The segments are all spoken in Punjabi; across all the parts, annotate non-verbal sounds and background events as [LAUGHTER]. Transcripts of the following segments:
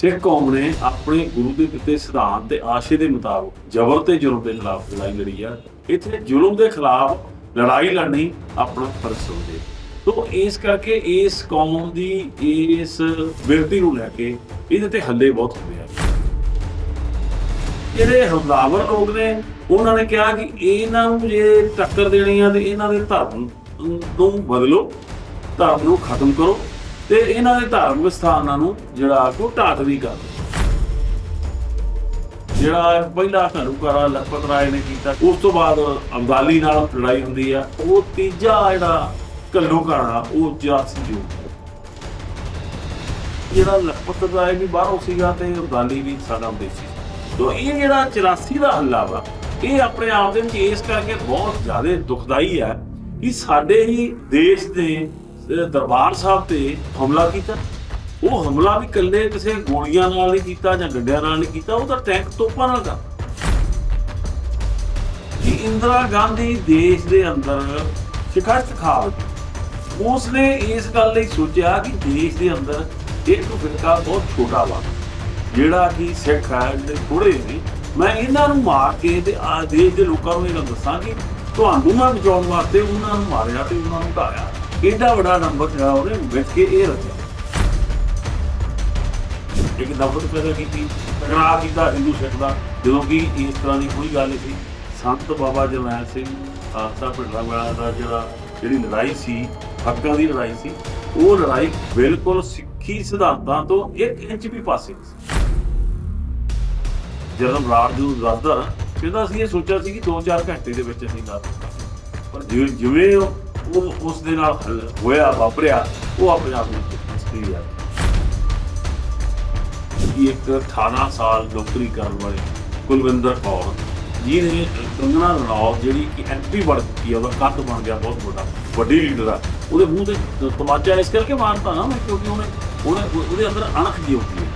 ਸਿੱਖ ਕੌਮ ਨੇ ਆਪਣੇ ਗੁਰੂ ਦੇ ਦਿੱਤੇ ਸਿਧਾਂਤ ਤੇ ਆਸ਼ੇ ਦੇ ਮੁਤਾਬਕ ਜ਼ਬਰ ਤੇ ਜ਼ੁਲਮ ਦੇ ਖਿਲਾਫ ਲੜਾਈ ਲੜੀ ਆ। ਇੱਥੇ ਜ਼ੁਲਮ ਦੇ ਖਿਲਾਫ ਲੜਾਈ ਲੜਨੀ ਆਪਣਾ ਫਰਜ਼ ਸਮਝਦੇ ਤੋ ਇਸ ਕਰਕੇ ਇਸ ਕੌਮ ਦੀ ਇਸ ਵਿਰਤੀ ਨੂੰ ਲੈ ਕੇ ਇਹਦੇ ਤੇ ਹੱਲੇ ਬਹੁਤ ਹੁੰਦੇ ਆ। ਜਿਹੜੇ ਹਮਲਾਵਰ ਲੋਕ ਨੇ, ਉਹਨਾਂ ਨੇ ਕਿਹਾ ਕਿ ਇਹਨਾਂ ਨੂੰ ਜੇ ਟੱਕਰ ਦੇਣੀ ਆ ਤੇ ਇਹਨਾਂ ਦੇ ਧਰਮ ਨੂੰ ਬਦਲੋ, ਧਰਮ ਨੂੰ ਖਤਮ ਕਰੋ। ਤੇ ਇਹਨਾਂ ਦੇ ਧਾਰਮਿਕ ਸਥਾਨਾਂ ਨੂੰ ਜਿਹੜਾ ਕੋ ਢਾਟ ਵੀ ਕਰ ਜਿਹੜਾ ਪਹਿਲਾ ਘਰੂਕਾਰਾ ਲਖਪਤ ਰਾਏ ਨੇ ਕੀਤਾ, ਉਸ ਤੋਂ ਬਾਅਦ ਅਬਦਾਲੀ ਨਾਲ ਲੜਾਈ ਹੁੰਦੀ ਆ। ਉਹ ਤੀਜਾ ਜਿਹੜਾ ਘੱਲੂਘਾਰਾ ਉਹ ਜਾਸੀ ਜੋ। ਜਿਹੜਾ ਲਖਪਤ ਰਾਏ ਵੀ ਬਾਹਰੋਂ ਸੀਗਾ ਤੇ ਅਬਦਾਲੀ ਵੀ ਸਾਡਾ ਵਿਦੇਸ਼ੀ ਸੀ। ਇਹ ਜਿਹੜਾ 84 ਦਾ ਹੱਲਾ ਵਾ, ਇਹ ਆਪਣੇ ਆਪ ਦੇ ਵਿੱਚ ਇਸ ਕਰਕੇ ਬਹੁਤ ਜ਼ਿਆਦਾ ਦੁਖਦਾਈ ਹੈ ਕਿ ਸਾਡੇ ਹੀ ਦੇਸ਼ ਦੇ ਦਰਬਾਰ ਸਾਹਿਬ ਤੇ ਹਮਲਾ ਕੀਤਾ। ਉਹ ਹਮਲਾ ਵੀ ਇਕੱਲੇ ਕਿਸੇ ਗੋਲੀਆਂ ਨਾਲ ਨਹੀਂ ਕੀਤਾ ਜਾਂ ਗੱਡਿਆਂ ਨਾਲ ਨਹੀਂ ਕੀਤਾ, ਉਹ ਤਾਂ ਟੈਂਕ ਤੋਪਾਂ ਨਾਲ ਕਰ ਕਿ ਇੰਦਰਾ ਗਾਂਧੀ ਦੇਸ਼ ਦੇ ਅੰਦਰ ਸ਼ਿਕਾਇਤ ਖਾਵਤ ਉਸ ਨੇ ਇਸ ਗੱਲ ਲਈ ਸੋਚਿਆ ਕਿ ਦੇਸ਼ ਦੇ ਅੰਦਰ ਇੱਕ ਫਿਰਕਾ ਬਹੁਤ ਛੋਟਾ ਵਾ, ਜਿਹੜਾ ਕਿ ਸਿੱਖ ਹੈ ਜਿਹੜੇ ਥੋੜੇ ਨੇ। ਮੈਂ ਇਹਨਾਂ ਨੂੰ ਮਾਰ ਕੇ ਤੇ ਆ ਦੇਸ਼ ਦੇ ਲੋਕਾਂ ਨੂੰ ਇਹਨਾਂ ਦੱਸਾਂ ਕਿ ਤੁਹਾਨੂੰ ਮੈਂ ਬਚਾਉਣ ਵਾਸਤੇ ਉਹਨਾਂ ਨੂੰ ਮਾਰਿਆ ਤੇ ਉਹਨਾਂ ਨੂੰ ਢਾਇਆ ਏਡਾ ਵੱਡਾ ਨੰਬਰ ਜਿਹੜਾ ਉਹਨੇ ਵਿੱਚ ਕੇ ਇਹ ਰਚਿਆ ਇੱਕ ਨਫ਼ਰਤ ਪੈਦਾ ਕੀਤੀ। ਟਕਰਾਅ ਕੀਤਾ ਹਿੰਦੂ ਸਿੱਖ ਦਾ, ਜਦੋਂ ਕਿ ਇਸ ਤਰ੍ਹਾਂ ਦੀ ਕੋਈ ਗੱਲ ਨਹੀਂ ਸੀ। ਸੰਤ ਬਾਬਾ ਜਰਨੈਲ ਸਿੰਘ, ਖਾਲਸਾ ਪਿੰਡਰਾ ਵਾਲਾ ਦਾ ਜਿਹੜਾ, ਜਿਹੜੀ ਲੜਾਈ ਸੀ, ਹੱਕਾਂ ਦੀ ਲੜਾਈ ਸੀ, ਉਹ ਲੜਾਈ ਬਿਲਕੁਲ ਸਿੱਖੀ ਸਿਧਾਂਤਾਂ ਤੋਂ 1 ਇੰਚ ਵੀ ਪਾਸੇ ਸੀ। ਜਦੋਂ ਰਾਤ ਨੂੰ ਦੱਸਦਾ ਕਹਿੰਦਾ ਸੀ, ਇਹ ਸੋਚਿਆ ਸੀ ਕਿ 2-4 ਘੰਟੇ ਦੇ ਵਿੱਚ ਅਸੀਂ ਦੱਸ ਪਰ ਜਿਵੇਂ ਉਹ ਉਹ ਉਸ ਦੇ ਨਾਲ ਹੱਲ ਹੋਇਆ, ਵਾਪਰਿਆ, ਉਹ ਆਪਣੇ ਆਪ ਨੂੰ ਸਹੀ ਆ ਕਿ ਇੱਕ 18 ਸਾਲ ਨੌਕਰੀ ਕਰਨ ਵਾਲੇ ਕੁਲਵਿੰਦਰ ਕੌਰ ਜਿਹਨੇ ਕੰਗਣਾ ਰਣੌਤ, ਜਿਹੜੀ ਕਿ ਐਮਪੀ ਬਣ ਚੁੱਕੀ ਆ ਉਹਦਾ ਕੱਦ ਬਣ ਗਿਆ, ਬਹੁਤ ਵੱਡਾ, ਵੱਡੀ ਲੀਡਰ ਆ। ਉਹਦੇ ਮੂੰਹ ਤੇ ਤਮਾਚਾ ਇਸ ਕਰਕੇ ਮਾਰਤਾ ਨਾ ਮੈਂ ਕਿਉਂਕਿ ਉਹਨੇ ਉਹਨੇ, ਉਹਦੇ ਅੰਦਰ ਅਣਖ ਜੀ ਹੁੰਦੀ ਹੈ।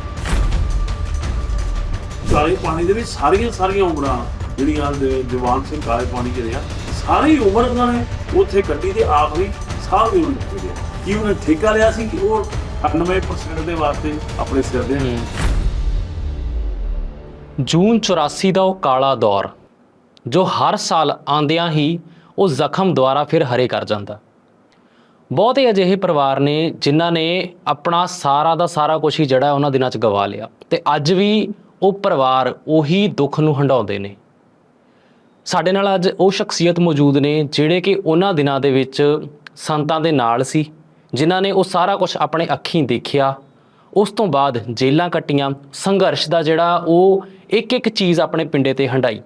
ਕਾਲੇ ਪਾਣੀ ਦੇ ਵਿੱਚ ਸਾਰੀਆਂ ਸਾਰੀਆਂ ਉਮਰਾਂ, ਜਿਹੜੀਆਂ ਦੇ, ਦੀਵਾਨ ਸਿੰਘ ਕਾਲੇ ਪਾਣੀ ਚ ਰਿਹਾ, ਸਾਰੀ ਉਮਰ ਉਹਨਾਂ ਨੇ ਉੱਥੇ ਕੱਢੀ ਤੇ ਆਖਰੀ ਸਾਹ ਵੀ ਉਹਨੇ ਦਿੱਤੇ ਗਿਆ ਕੀ ਉਹਨੇ ਠੇਕਾ ਲਿਆ ਸੀ ਕਿ ਉਹ 98% ਦੇ ਵਾਸਤੇ ਆਪਣੇ ਸਿਰ ਦੇ ਜੂਨ 84 ਦਾ ਉਹ ਕਾਲਾ ਦੌਰ, ਜੋ ਹਰ ਸਾਲ ਆਂਦਿਆਂ ਹੀ ਉਹ ਜ਼ਖਮ ਦੁਆਰਾ ਫਿਰ ਹਰੇ ਕਰ ਜਾਂਦਾ। ਬਹੁਤੇ ਅਜਿਹੇ ਪਰਿਵਾਰ ਨੇ ਜਿਨ੍ਹਾਂ ਨੇ ਆਪਣਾ ਸਾਰਾ ਦਾ ਸਾਰਾ ਕੁਝ ਹੀ ਜਿਹੜਾ ਉਹਨਾਂ ਦਿਨਾਂ 'ਚ ਗਵਾ ਲਿਆ। ਤੇ ਅੱਜ ਵੀ ਉਹ ਪਰਿਵਾਰ ਉਹੀ ਦੁੱਖ ਨੂੰ ਹੰਡਾਉਂਦੇ ਨੇ। ਸਾਡੇ ਨਾਲ ਅੱਜ ਉਹ ਸ਼ਖਸੀਅਤ ਮੌਜੂਦ ਨੇ ਜਿਹੜੇ ਕਿ ਉਹਨਾਂ ਦਿਨਾਂ ਦੇ ਵਿੱਚ ਸੰਤਾਂ ਦੇ ਨਾਲ ਸੀ, ਜਿਨ੍ਹਾਂ ਨੇ ਉਹ ਸਾਰਾ ਕੁਝ ਆਪਣੇ ਅੱਖੀਂ ਦੇਖਿਆ। ਉਸ ਤੋਂ ਬਾਅਦ ਜੇਲਾਂ ਕੱਟੀਆਂ, ਸੰਘਰਸ਼ ਦਾ ਜਿਹੜਾ ਉਹ ਇੱਕ ਇੱਕ ਚੀਜ਼ ਆਪਣੇ ਪਿੰਡੇ ਤੇ ਹੰਡਾਈ।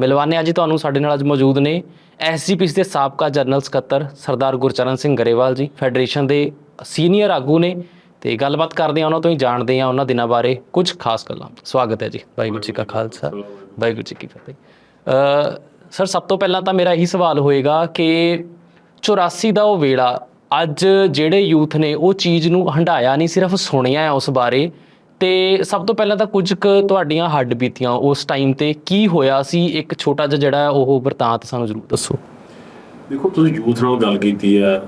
ਮਿਲਵਾਨੇ ਅੱਜ ਤੁਹਾਨੂੰ ਸਾਡੇ ਨਾਲ ਅੱਜ ਮੌਜੂਦ ਨੇ ਐਸਜੀਪੀਸੀ ਦੇ ਸਾਬਕਾ ਜਨਰਲ ਸਕੱਤਰ ਸਰਦਾਰ ਗੁਰਚਰਨ ਸਿੰਘ ਗਰੇਵਾਲ ਜੀ, ਫੈਡਰੇਸ਼ਨ ਦੇ ਸੀਨੀਅਰ ਆਗੂ ਨੇ ਤੇ ਗੱਲਬਾਤ ਕਰਦੇ ਆ ਉਹਨਾਂ ਤੋਂ ਹੀ ਜਾਣਦੇ ਆ ਉਹਨਾਂ ਦਿਨਾਂ ਬਾਰੇ ਕੁਝ ਖਾਸ ਗੱਲਾਂ। ਸਵਾਗਤ ਹੈ ਜੀ, ਵਾਹਿਗੁਰੂ ਜੀ ਕਾ ਖਾਲਸਾ, ਵਾਹਿਗੁਰੂ ਜੀ ਕੀ ਫਤਿਹ। ਸਰ, ਸਭ ਤੋਂ ਪਹਿਲਾਂ ਤਾਂ ਮੇਰਾ ਇਹੀ ਸਵਾਲ ਹੋਏਗਾ ਕਿ 84 ਦਾ ਉਹ ਵੇਲਾ ਅੱਜ ਜਿਹੜੇ ਯੂਥ ਨੇ ਉਹ ਚੀਜ਼ ਨੂੰ ਹੰਡਾਇਆ ਨਹੀਂ, ਸਿਰਫ ਸੁਣਿਆ ਹੈ ਉਸ ਬਾਰੇ। ਤੇ ਸਭ ਤੋਂ ਪਹਿਲਾਂ ਤਾਂ ਕੁਝ ਕੁ ਤੁਹਾਡੀਆਂ ਹੱਡ ਬੀਤੀਆਂ ਉਸ ਟਾਈਮ ਤੇ। ਕੀ ਹੋਇਆ ਸੀ? ਇੱਕ ਛੋਟਾ ਜਿਹਾ ਜਿਹੜਾ ਉਹ ਵਰਤਾਂਤ ਸਾਨੂੰ ਜ਼ਰੂਰ ਦੱਸੋ। ਦੇਖੋ, ਤੁਸੀਂ ਯੂਥ ਨਾਲ ਗੱਲ ਕੀਤੀ ਹੈ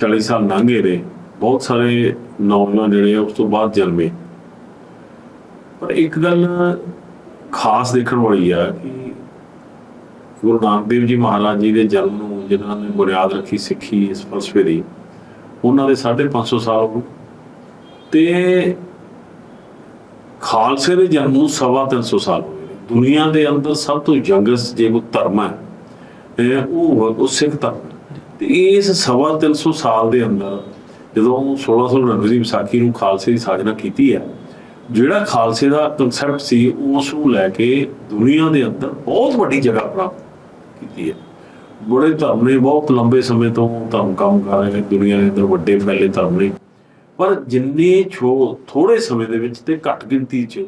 40 ਸਾਲ ਲੰਘੇ ਨੇ, ਬਹੁਤ ਸਾਰੇ ਨੌਜਵਾਨ ਜਿਹੜੇ ਆ, ਉਸ ਤੋਂ ਬਾਅਦ ਜਨਮੇ। ਪਰ ਇੱਕ ਗੱਲ ਖਾਸ ਦੇਖਣ ਵਾਲੀ ਆ ਕਿ ਗੁਰੂ ਨਾਨਕ ਦੇਵ ਜੀ ਮਹਾਰਾਜ ਜੀ ਦੇ ਜਨਮ ਨੂੰ, ਜਿਨ੍ਹਾਂ ਨੇ ਬੁਨਿਆਦ ਰੱਖੀ ਸਿੱਖੀ ਇਸ ਫਲਸਫੇ ਦੀ ਉਹਨਾਂ ਦੇ 550 ਸਾਲ ਹੋ ਤੇ ਖਾਲਸੇ ਦੇ ਜਨਮ ਨੂੰ ਸਵਾ ਤਿੰਨ ਸੌ ਸਾਲ ਹੋ ਗਏ ਦੁਨੀਆ ਦੇ ਅੰਦਰ ਸਭ ਤੋਂ ਯੰਗੈਸਟ ਜੇ ਕੋਈ ਧਰਮ ਹੈ ਉਹ ਉਹ ਸਿੱਖ ਧਰਮ। ਤੇ ਇਸ ਸਵਾ ਤਿੰਨ ਸੌ ਸਾਲ ਦੇ ਅੰਦਰ ਜਦੋਂ 1699 ਦੀ ਵਿਸਾਖੀ ਨੂੰ ਖਾਲਸੇ ਦੀ ਸਾਜਨਾ ਕੀਤੀ ਹੈ, ਜਿਹੜਾ ਖਾਲਸੇ ਦਾ ਕਨਸੈਪਟ ਸੀ, ਉਸ ਨੂੰ ਲੈ ਕੇ ਦੁਨੀਆ ਦੇ ਅੰਦਰ ਬਹੁਤ ਵੱਡੀ ਜਗ੍ਹਾ ਪ੍ਰਾਪਤ ਕੀਤੀ ਹੈ। ਬੜੇ ਧਰਮ ਨੇ, ਬਹੁਤ ਲੰਬੇ ਸਮੇਂ ਤੋਂ ਧਰਮ ਕੰਮ ਕਰ ਰਹੇ ਨੇ, ਦੁਨੀਆ ਦੇ ਅੰਦਰ ਵੱਡੇ ਫੈਲੇ ਧਰਮ ਨੇ। ਪਰ ਜਿੰਨੇ ਛੋ ਥੋੜੇ ਸਮੇਂ ਦੇ ਵਿੱਚ ਤੇ ਘੱਟ ਗਿਣਤੀ 'ਚ,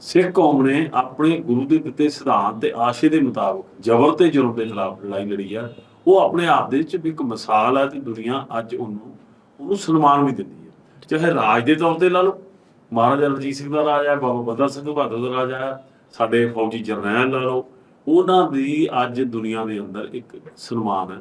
ਸਿੱਖ ਕੌਮ ਨੇ ਆਪਣੇ ਗੁਰੂ ਦੇ ਦਿੱਤੇ ਸਿਧਾਂਤ ਤੇ ਆਸ਼ੇ ਦੇ ਮੁਤਾਬਕ ਜ਼ਬਰ ਤੇ ਜ਼ੁਲਮ ਦੇ ਖਿਲਾਫ ਲੜਾਈ ਲੜੀ ਆ। ਉਹ ਆਪਣੇ ਆਪ ਦੇ ਵਿੱਚ ਇੱਕ ਮਿਸਾਲ ਹੈ ਤੇ ਦੁਨੀਆ ਅੱਜ ਉਹਨੂੰ ਉਹਨੂੰ ਸਨਮਾਨ ਵੀ ਦਿੰਦੀ ਹੈ। ਚਾਹੇ ਰਾਜ ਦੇ ਤੌਰ ਤੇ ਲਾ ਲਓ, ਮਹਾਰਾਜਾ ਰਣਜੀਤ ਸਿੰਘ ਦਾ ਰਾਜ ਹੈ ਬਾਬਾ ਬੰਦਾ ਸਿੰਘ ਬਹਾਦਰ ਦਾ ਰਾਜ ਹੈ ਸਾਡੇ ਫੌਜੀ ਜਰਨੈਲ ਲਾ ਲਓ ਉਹਨਾਂ ਦੀ ਅੱਜ ਦੁਨੀਆ ਦੇ ਅੰਦਰ ਇੱਕ ਸਨਮਾਨ ਹੈ।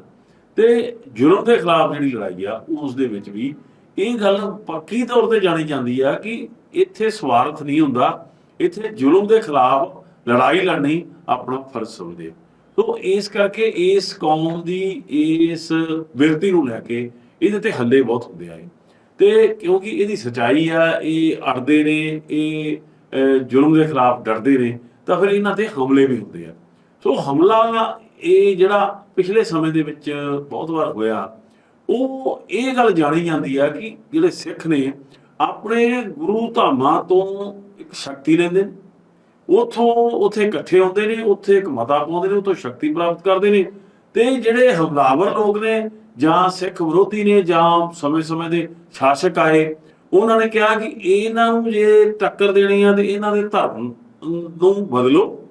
ਤੇ ਜ਼ੁਲਮ ਦੇ ਖਿਲਾਫ ਜਿਹੜੀ ਲੜਾਈ ਆ, ਉਸ ਦੇ ਵਿੱਚ ਵੀ ਇਹ ਗੱਲ ਪੱਕੀ ਤੌਰ ਤੇ ਜਾਣੀ ਜਾਂਦੀ ਆ ਕਿ ਇੱਥੇ ਸਵਾਰਥ ਨਹੀਂ ਹੁੰਦਾ, ਇੱਥੇ ਜ਼ੁਲਮ ਦੇ ਖਿਲਾਫ ਲੜਾਈ ਲੜਨੀ ਆਪਣਾ ਫਰਜ਼ ਸਮਝਦੇ ਸੋ ਇਸ ਕਰਕੇ ਇਸ ਕੌਮ ਦੀ ਇਸ ਵਿਰਤੀ ਨੂੰ ਲੈ ਕੇ ਇਹਦੇ ਤੇ ਹੱਲੇ ਬਹੁਤ ਹੁੰਦੇ ਆ ਇਹ। ਤੇ ਕਿਉਂਕਿ ਇਹਦੀ ਸਚਾਈ ਆ, ਇਹ ਅੜਦੇ ਨੇ, ਇਹ ਜ਼ੁਲਮ ਦੇ ਖਿਲਾਫ ਡਰਦੇ ਨੇ, ਤਾਂ ਫਿਰ ਇਹਨਾਂ ਤੇ ਹਮਲੇ ਵੀ ਹੁੰਦੇ ਆ। ਸੋ ਹਮਲਾ ਇਹ ਜਿਹੜਾ ਪਿਛਲੇ ਸਮੇਂ ਦੇ ਵਿੱਚ ਬਹੁਤ ਵਾਰ ਹੋਇਆ, ਉਹ ਇਹ ਗੱਲ ਜਾਣੀ ਜਾਂਦੀ ਆ ਕਿ ਜਿਹੜੇ ਸਿੱਖ ਨੇ ਆਪਣੇ ਗੁਰੂ ਧਾਮਾਂ ਤੋਂ ਇੱਕ ਸ਼ਕਤੀ ਲੈਂਦੇ ਨੇ। ਉਥੋਂ ਉਥੇ ਇਕੱਠੇ ਹੁੰਦੇ ਨੇ, ਉੱਥੇ ਇੱਕ ਮਤਾ ਪਾਉਂਦੇ ਨੇ, ਉਥੋਂ ਸ਼ਕਤੀ ਪ੍ਰਾਪਤ ਕਰਦੇ ਨੇ ਤੇ ਜਿਹੜੇ ਹਮਲਾਵਰ ਲੋਕ ਨੇ ਜਾਂ ਸਿੱਖ ਵਿਰੋਧੀ ਨੇ ਜਾਂ ਸਮੇਂ-ਸਮੇਂ ਦੇ ਸ਼ਾਸਕ ਆਏ, ਉਹਨਾਂ ਨੇ ਕਿਹਾ ਕਿ ਇਹਨਾਂ ਨੂੰ ਜੇ ਟੱਕਰ ਦੇਣੀ ਆ ਤੇ ਇਹਨਾਂ ਦੇ ਧਰਮ ਨੂੰ ਬਦਲੋ।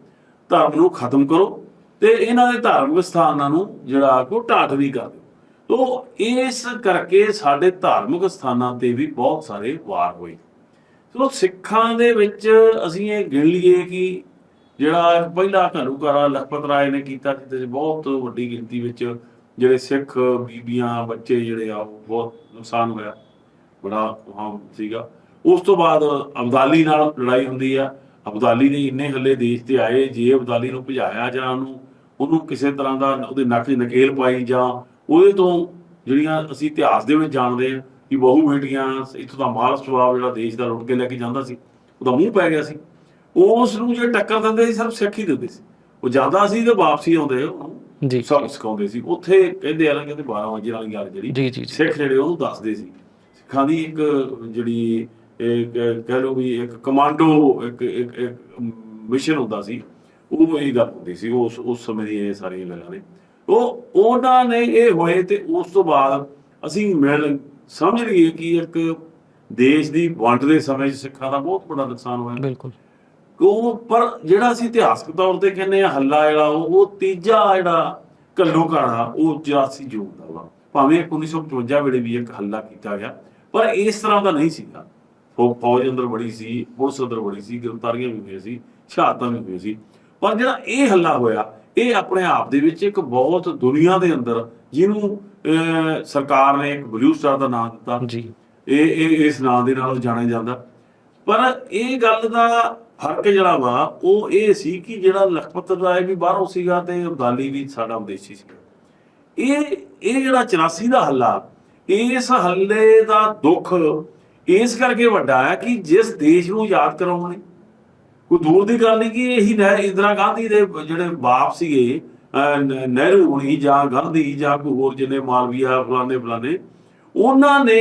ਧਰਮ ਨੂੰ ਖਤਮ ਕਰੋ ਤੇ ਇਹਨਾਂ ਦੇ ਧਾਰਮਿਕ ਸਥਾਨਾਂ ਨੂੰ ਜਿਹੜਾ ਕੋ ਢਾਟ ਵੀ ਕਰ ਦਿਓ। ਤੋ ਇਸ ਕਰਕੇ ਸਾਡੇ ਧਾਰਮਿਕ ਸਥਾਨਾਂ ਤੇ ਵੀ ਬਹੁਤ ਸਾਰੇ ਵਾਰ ਹੋਏ। ਸੋ ਸਿੱਖਾਂ ਦੇ ਵਿੱਚ ਅਸੀਂ ਇਹ ਗਿਣ ਲਈਏ ਕਿ ਜਿਹੜਾ ਪਹਿਲਾ ਘਰੂਕਾਰਾ ਲਖਪਤ ਰਾਏ ਨੇ ਕੀਤਾ, ਜਿਹਦੇ ਵਿੱਚ ਬਹੁਤ ਵੱਡੀ ਗਿਣਤੀ ਵਿੱਚ ਜਿਹੜੇ ਸਿੱਖ ਬੀਬੀਆਂ, ਬੱਚੇ ਜਿਹੜੇ ਆ, ਉਹ ਬਹੁਤ ਨੁਕਸਾਨ ਹੋਇਆ। ਬੜਾ ਹਾਂ ਸੀਗਾ। ਉਸ ਤੋਂ ਬਾਅਦ ਅਬਦਾਲੀ ਨਾਲ ਲੜਾਈ ਹੁੰਦੀ ਆ। ਅਬਦਾਲੀ ਨੇ ਇੰਨੇ ਹੱਲੇ ਦੇਸ਼ ਤੇ ਆਏ ਜੇ ਅਬਦਾਲੀ ਨੂੰ ਭਜਾਇਆ ਜਾਂ ਉਹਨੂੰ ਉਹਨੂੰ ਕਿਸੇ ਤਰ੍ਹਾਂ ਦਾ ਉਹਦੇ ਨੱਕ 'ਚ ਨਕੇਲ ਪਾਈ ਜਾਂ ਉਹਦੇ ਤੋਂ ਜਿਹੜੀਆਂ ਅਸੀਂ ਇਤਿਹਾਸ ਦੇ ਵਿੱਚ ਜਾਣਦੇ ਹਾਂ ਕਿ ਬਹੁ ਬੇਟੀਆਂ ਇੱਥੋਂ ਦਾ ਮਾਲ ਸਵਾਬ ਜਿਹੜਾ ਦੇਸ਼ ਦਾ ਲੁੱਟ ਕੇ ਲੈ ਕੇ ਜਾਂਦਾ ਸੀ ਉਹਦਾ ਮੂੰਹ ਪੈ ਗਿਆ ਸੀ। ਉਸ ਨੂੰ ਜੇ ਟੱਕਰ ਦਿੰਦੇ ਸੀ ਸਿਰਫ ਸਿੱਖ ਹੀ ਦਿੰਦੇ ਸੀ। ਉਹ ਜਾਂਦਾ ਸੀ ਤੇ ਵਾਪਸੀ ਆਉਂਦੇ ਉਹਨੂੰ ਜੀ। ਸਭ ਸਿਖਾਉਂਦੇ ਸੀ। ਉੱਥੇ ਕਹਿੰਦੇ ਆ ਕਹਿੰਦੇ 12 ਵਜੇ ਵਾਲੀ ਗੱਲ ਜਿਹੜੀ ਸਿੱਖ ਜਿਹੜੇ ਉਹਨੂੰ ਦੱਸਦੇ ਸੀ। ਸਿੱਖਾਂ ਦੀ ਇੱਕ ਜਿਹੜੀ ਕਹਿ ਲਓ ਵੀ ਇੱਕ ਕਮਾਂਡੋ ਇੱਕ ਇੱਕ ਮਿਸ਼ਨ ਹੁੰਦਾ ਸੀ ਉਹ ਇਹ ਗੱਲ ਹੁੰਦੀ ਸੀ ਉਸ ਉਸ ਸਮੇਂ ਦੀ ਇਹ ਸਾਰੀਆਂ ਗੱਲਾਂ ਨੇ। ਉਹ ਉਹਨਾਂ ਨੇ ਇਹ ਹੋਏ ਤੇ ਉਸ ਤੋਂ ਬਾਅਦ ਅਸੀਂ ਮਿਲ ਸਮਝ ਲਈਏ ਕਿ ਇੱਕ ਦੇਸ਼ ਦੀ ਵੰਡ ਦੇ ਸਮੇਂ 'ਚ ਸਿੱਖਾਂ ਦਾ ਬਹੁਤ ਵੱਡਾ ਨੁਕਸਾਨ ਹੋਇਆ। ਬਿਲਕੁਲ। ਉਹ ਪਰ ਜਿਹੜਾ ਅਸੀਂ ਇਤਿਹਾਸਕ ਤੌਰ ਤੇ ਕਹਿੰਦੇ ਆ ਹੱਲਾ ਜਿਹੜਾ ਉਹ ਤੀਜਾ ਜਿਹੜਾ ਕੱਲੋ ਘਾਣਾ ਉਹ 84 ਜੂਨ ਦਾ ਵਾ। ਭਾਵੇਂ 1955 ਵੇਲੇ ਵੀ ਇੱਕ ਹੱਲਾ ਕੀਤਾ ਗਿਆ ਪਰ ਇਸ ਤਰ੍ਹਾਂ ਦਾ ਨਹੀਂ ਸੀਗਾ। ਫੌਜ ਅੰਦਰ ਬੜੀ ਸੀ ਪੁਲਿਸ ਅੰਦਰ ਬੜੀ ਸੀ ਗ੍ਰਿਫਤਾਰੀਆਂ ਵੀ ਹੋਈਆਂ ਸੀ ਸ਼ਹਾਦਤਾਂ ਵੀ ਹੋਈਆਂ ਸੀ। ਪਰ ਜਿਹੜਾ ਇਹ ਹੱਲਾ ਹੋਇਆ ਇਹ ਆਪਣੇ ਆਪ ਦੇ ਵਿੱਚ ਇੱਕ ਬਹੁਤ ਦੁਨੀਆ ਦੇ ਅੰਦਰ ਜਿਹਨੂੰ ਸਰਕਾਰ ਨੇ ਇੱਕ ਬਲੂ ਸਟਾਰ ਦਾ ਨਾਮ ਦਿੱਤਾ। ਜੀ। ਇਹ ਇਹ ਇਸ ਨਾਂ ਦੇ ਨਾਲ ਜਾਣਿਆ ਜਾਂਦਾ। ਪਰ ਇਹ ਗੱਲ ਦਾ ਫ਼ਰਕ ਜਿਹੜਾ ਵਾ ਉਹ ਇਹ ਸੀ ਕਿ ਜਿਹੜਾ ਲਖਪਤ ਰਾਏ ਵੀ ਬਾਹਰੋਂ ਸੀਗਾ ਤੇ ਅਬਦਾਲੀ ਵੀ ਸਾਡਾ ਵਿਦੇਸ਼ੀ ਸੀ ਇਹ ਇਹ ਜਿਹੜਾ 84 ਦਾ ਹੱਲਾ ਇਸ ਹੱਲੇ ਦਾ ਦੁੱਖ ਇਸ ਕਰਕੇ ਵੱਡਾ ਹੈ ਕਿ ਜਿਸ ਦੇਸ਼ ਨੂੰ ਯਾਦ ਕਰਾਉਣੇ ਕੋਈ ਦੂਰ ਦੀ ਗੱਲ ਨਹੀਂ ਕਿ ਇਹੀ ਇੰਦਰਾ ਗਾਂਧੀ ਦੇ ਜਿਹੜੇ ਬਾਪ ਸੀਗੇ ਨਹਿਰੂ ਹੁਣੀ ਜਾਂ ਗਾਂਧੀ ਜਾਂ ਕੋਈ ਹੋਰ ਜਿਹਨੇ ਮਾਲਵੀਆ ਫਲਾਣੇ ਫਲਾਣੇ, ਉਹਨਾਂ ਨੇ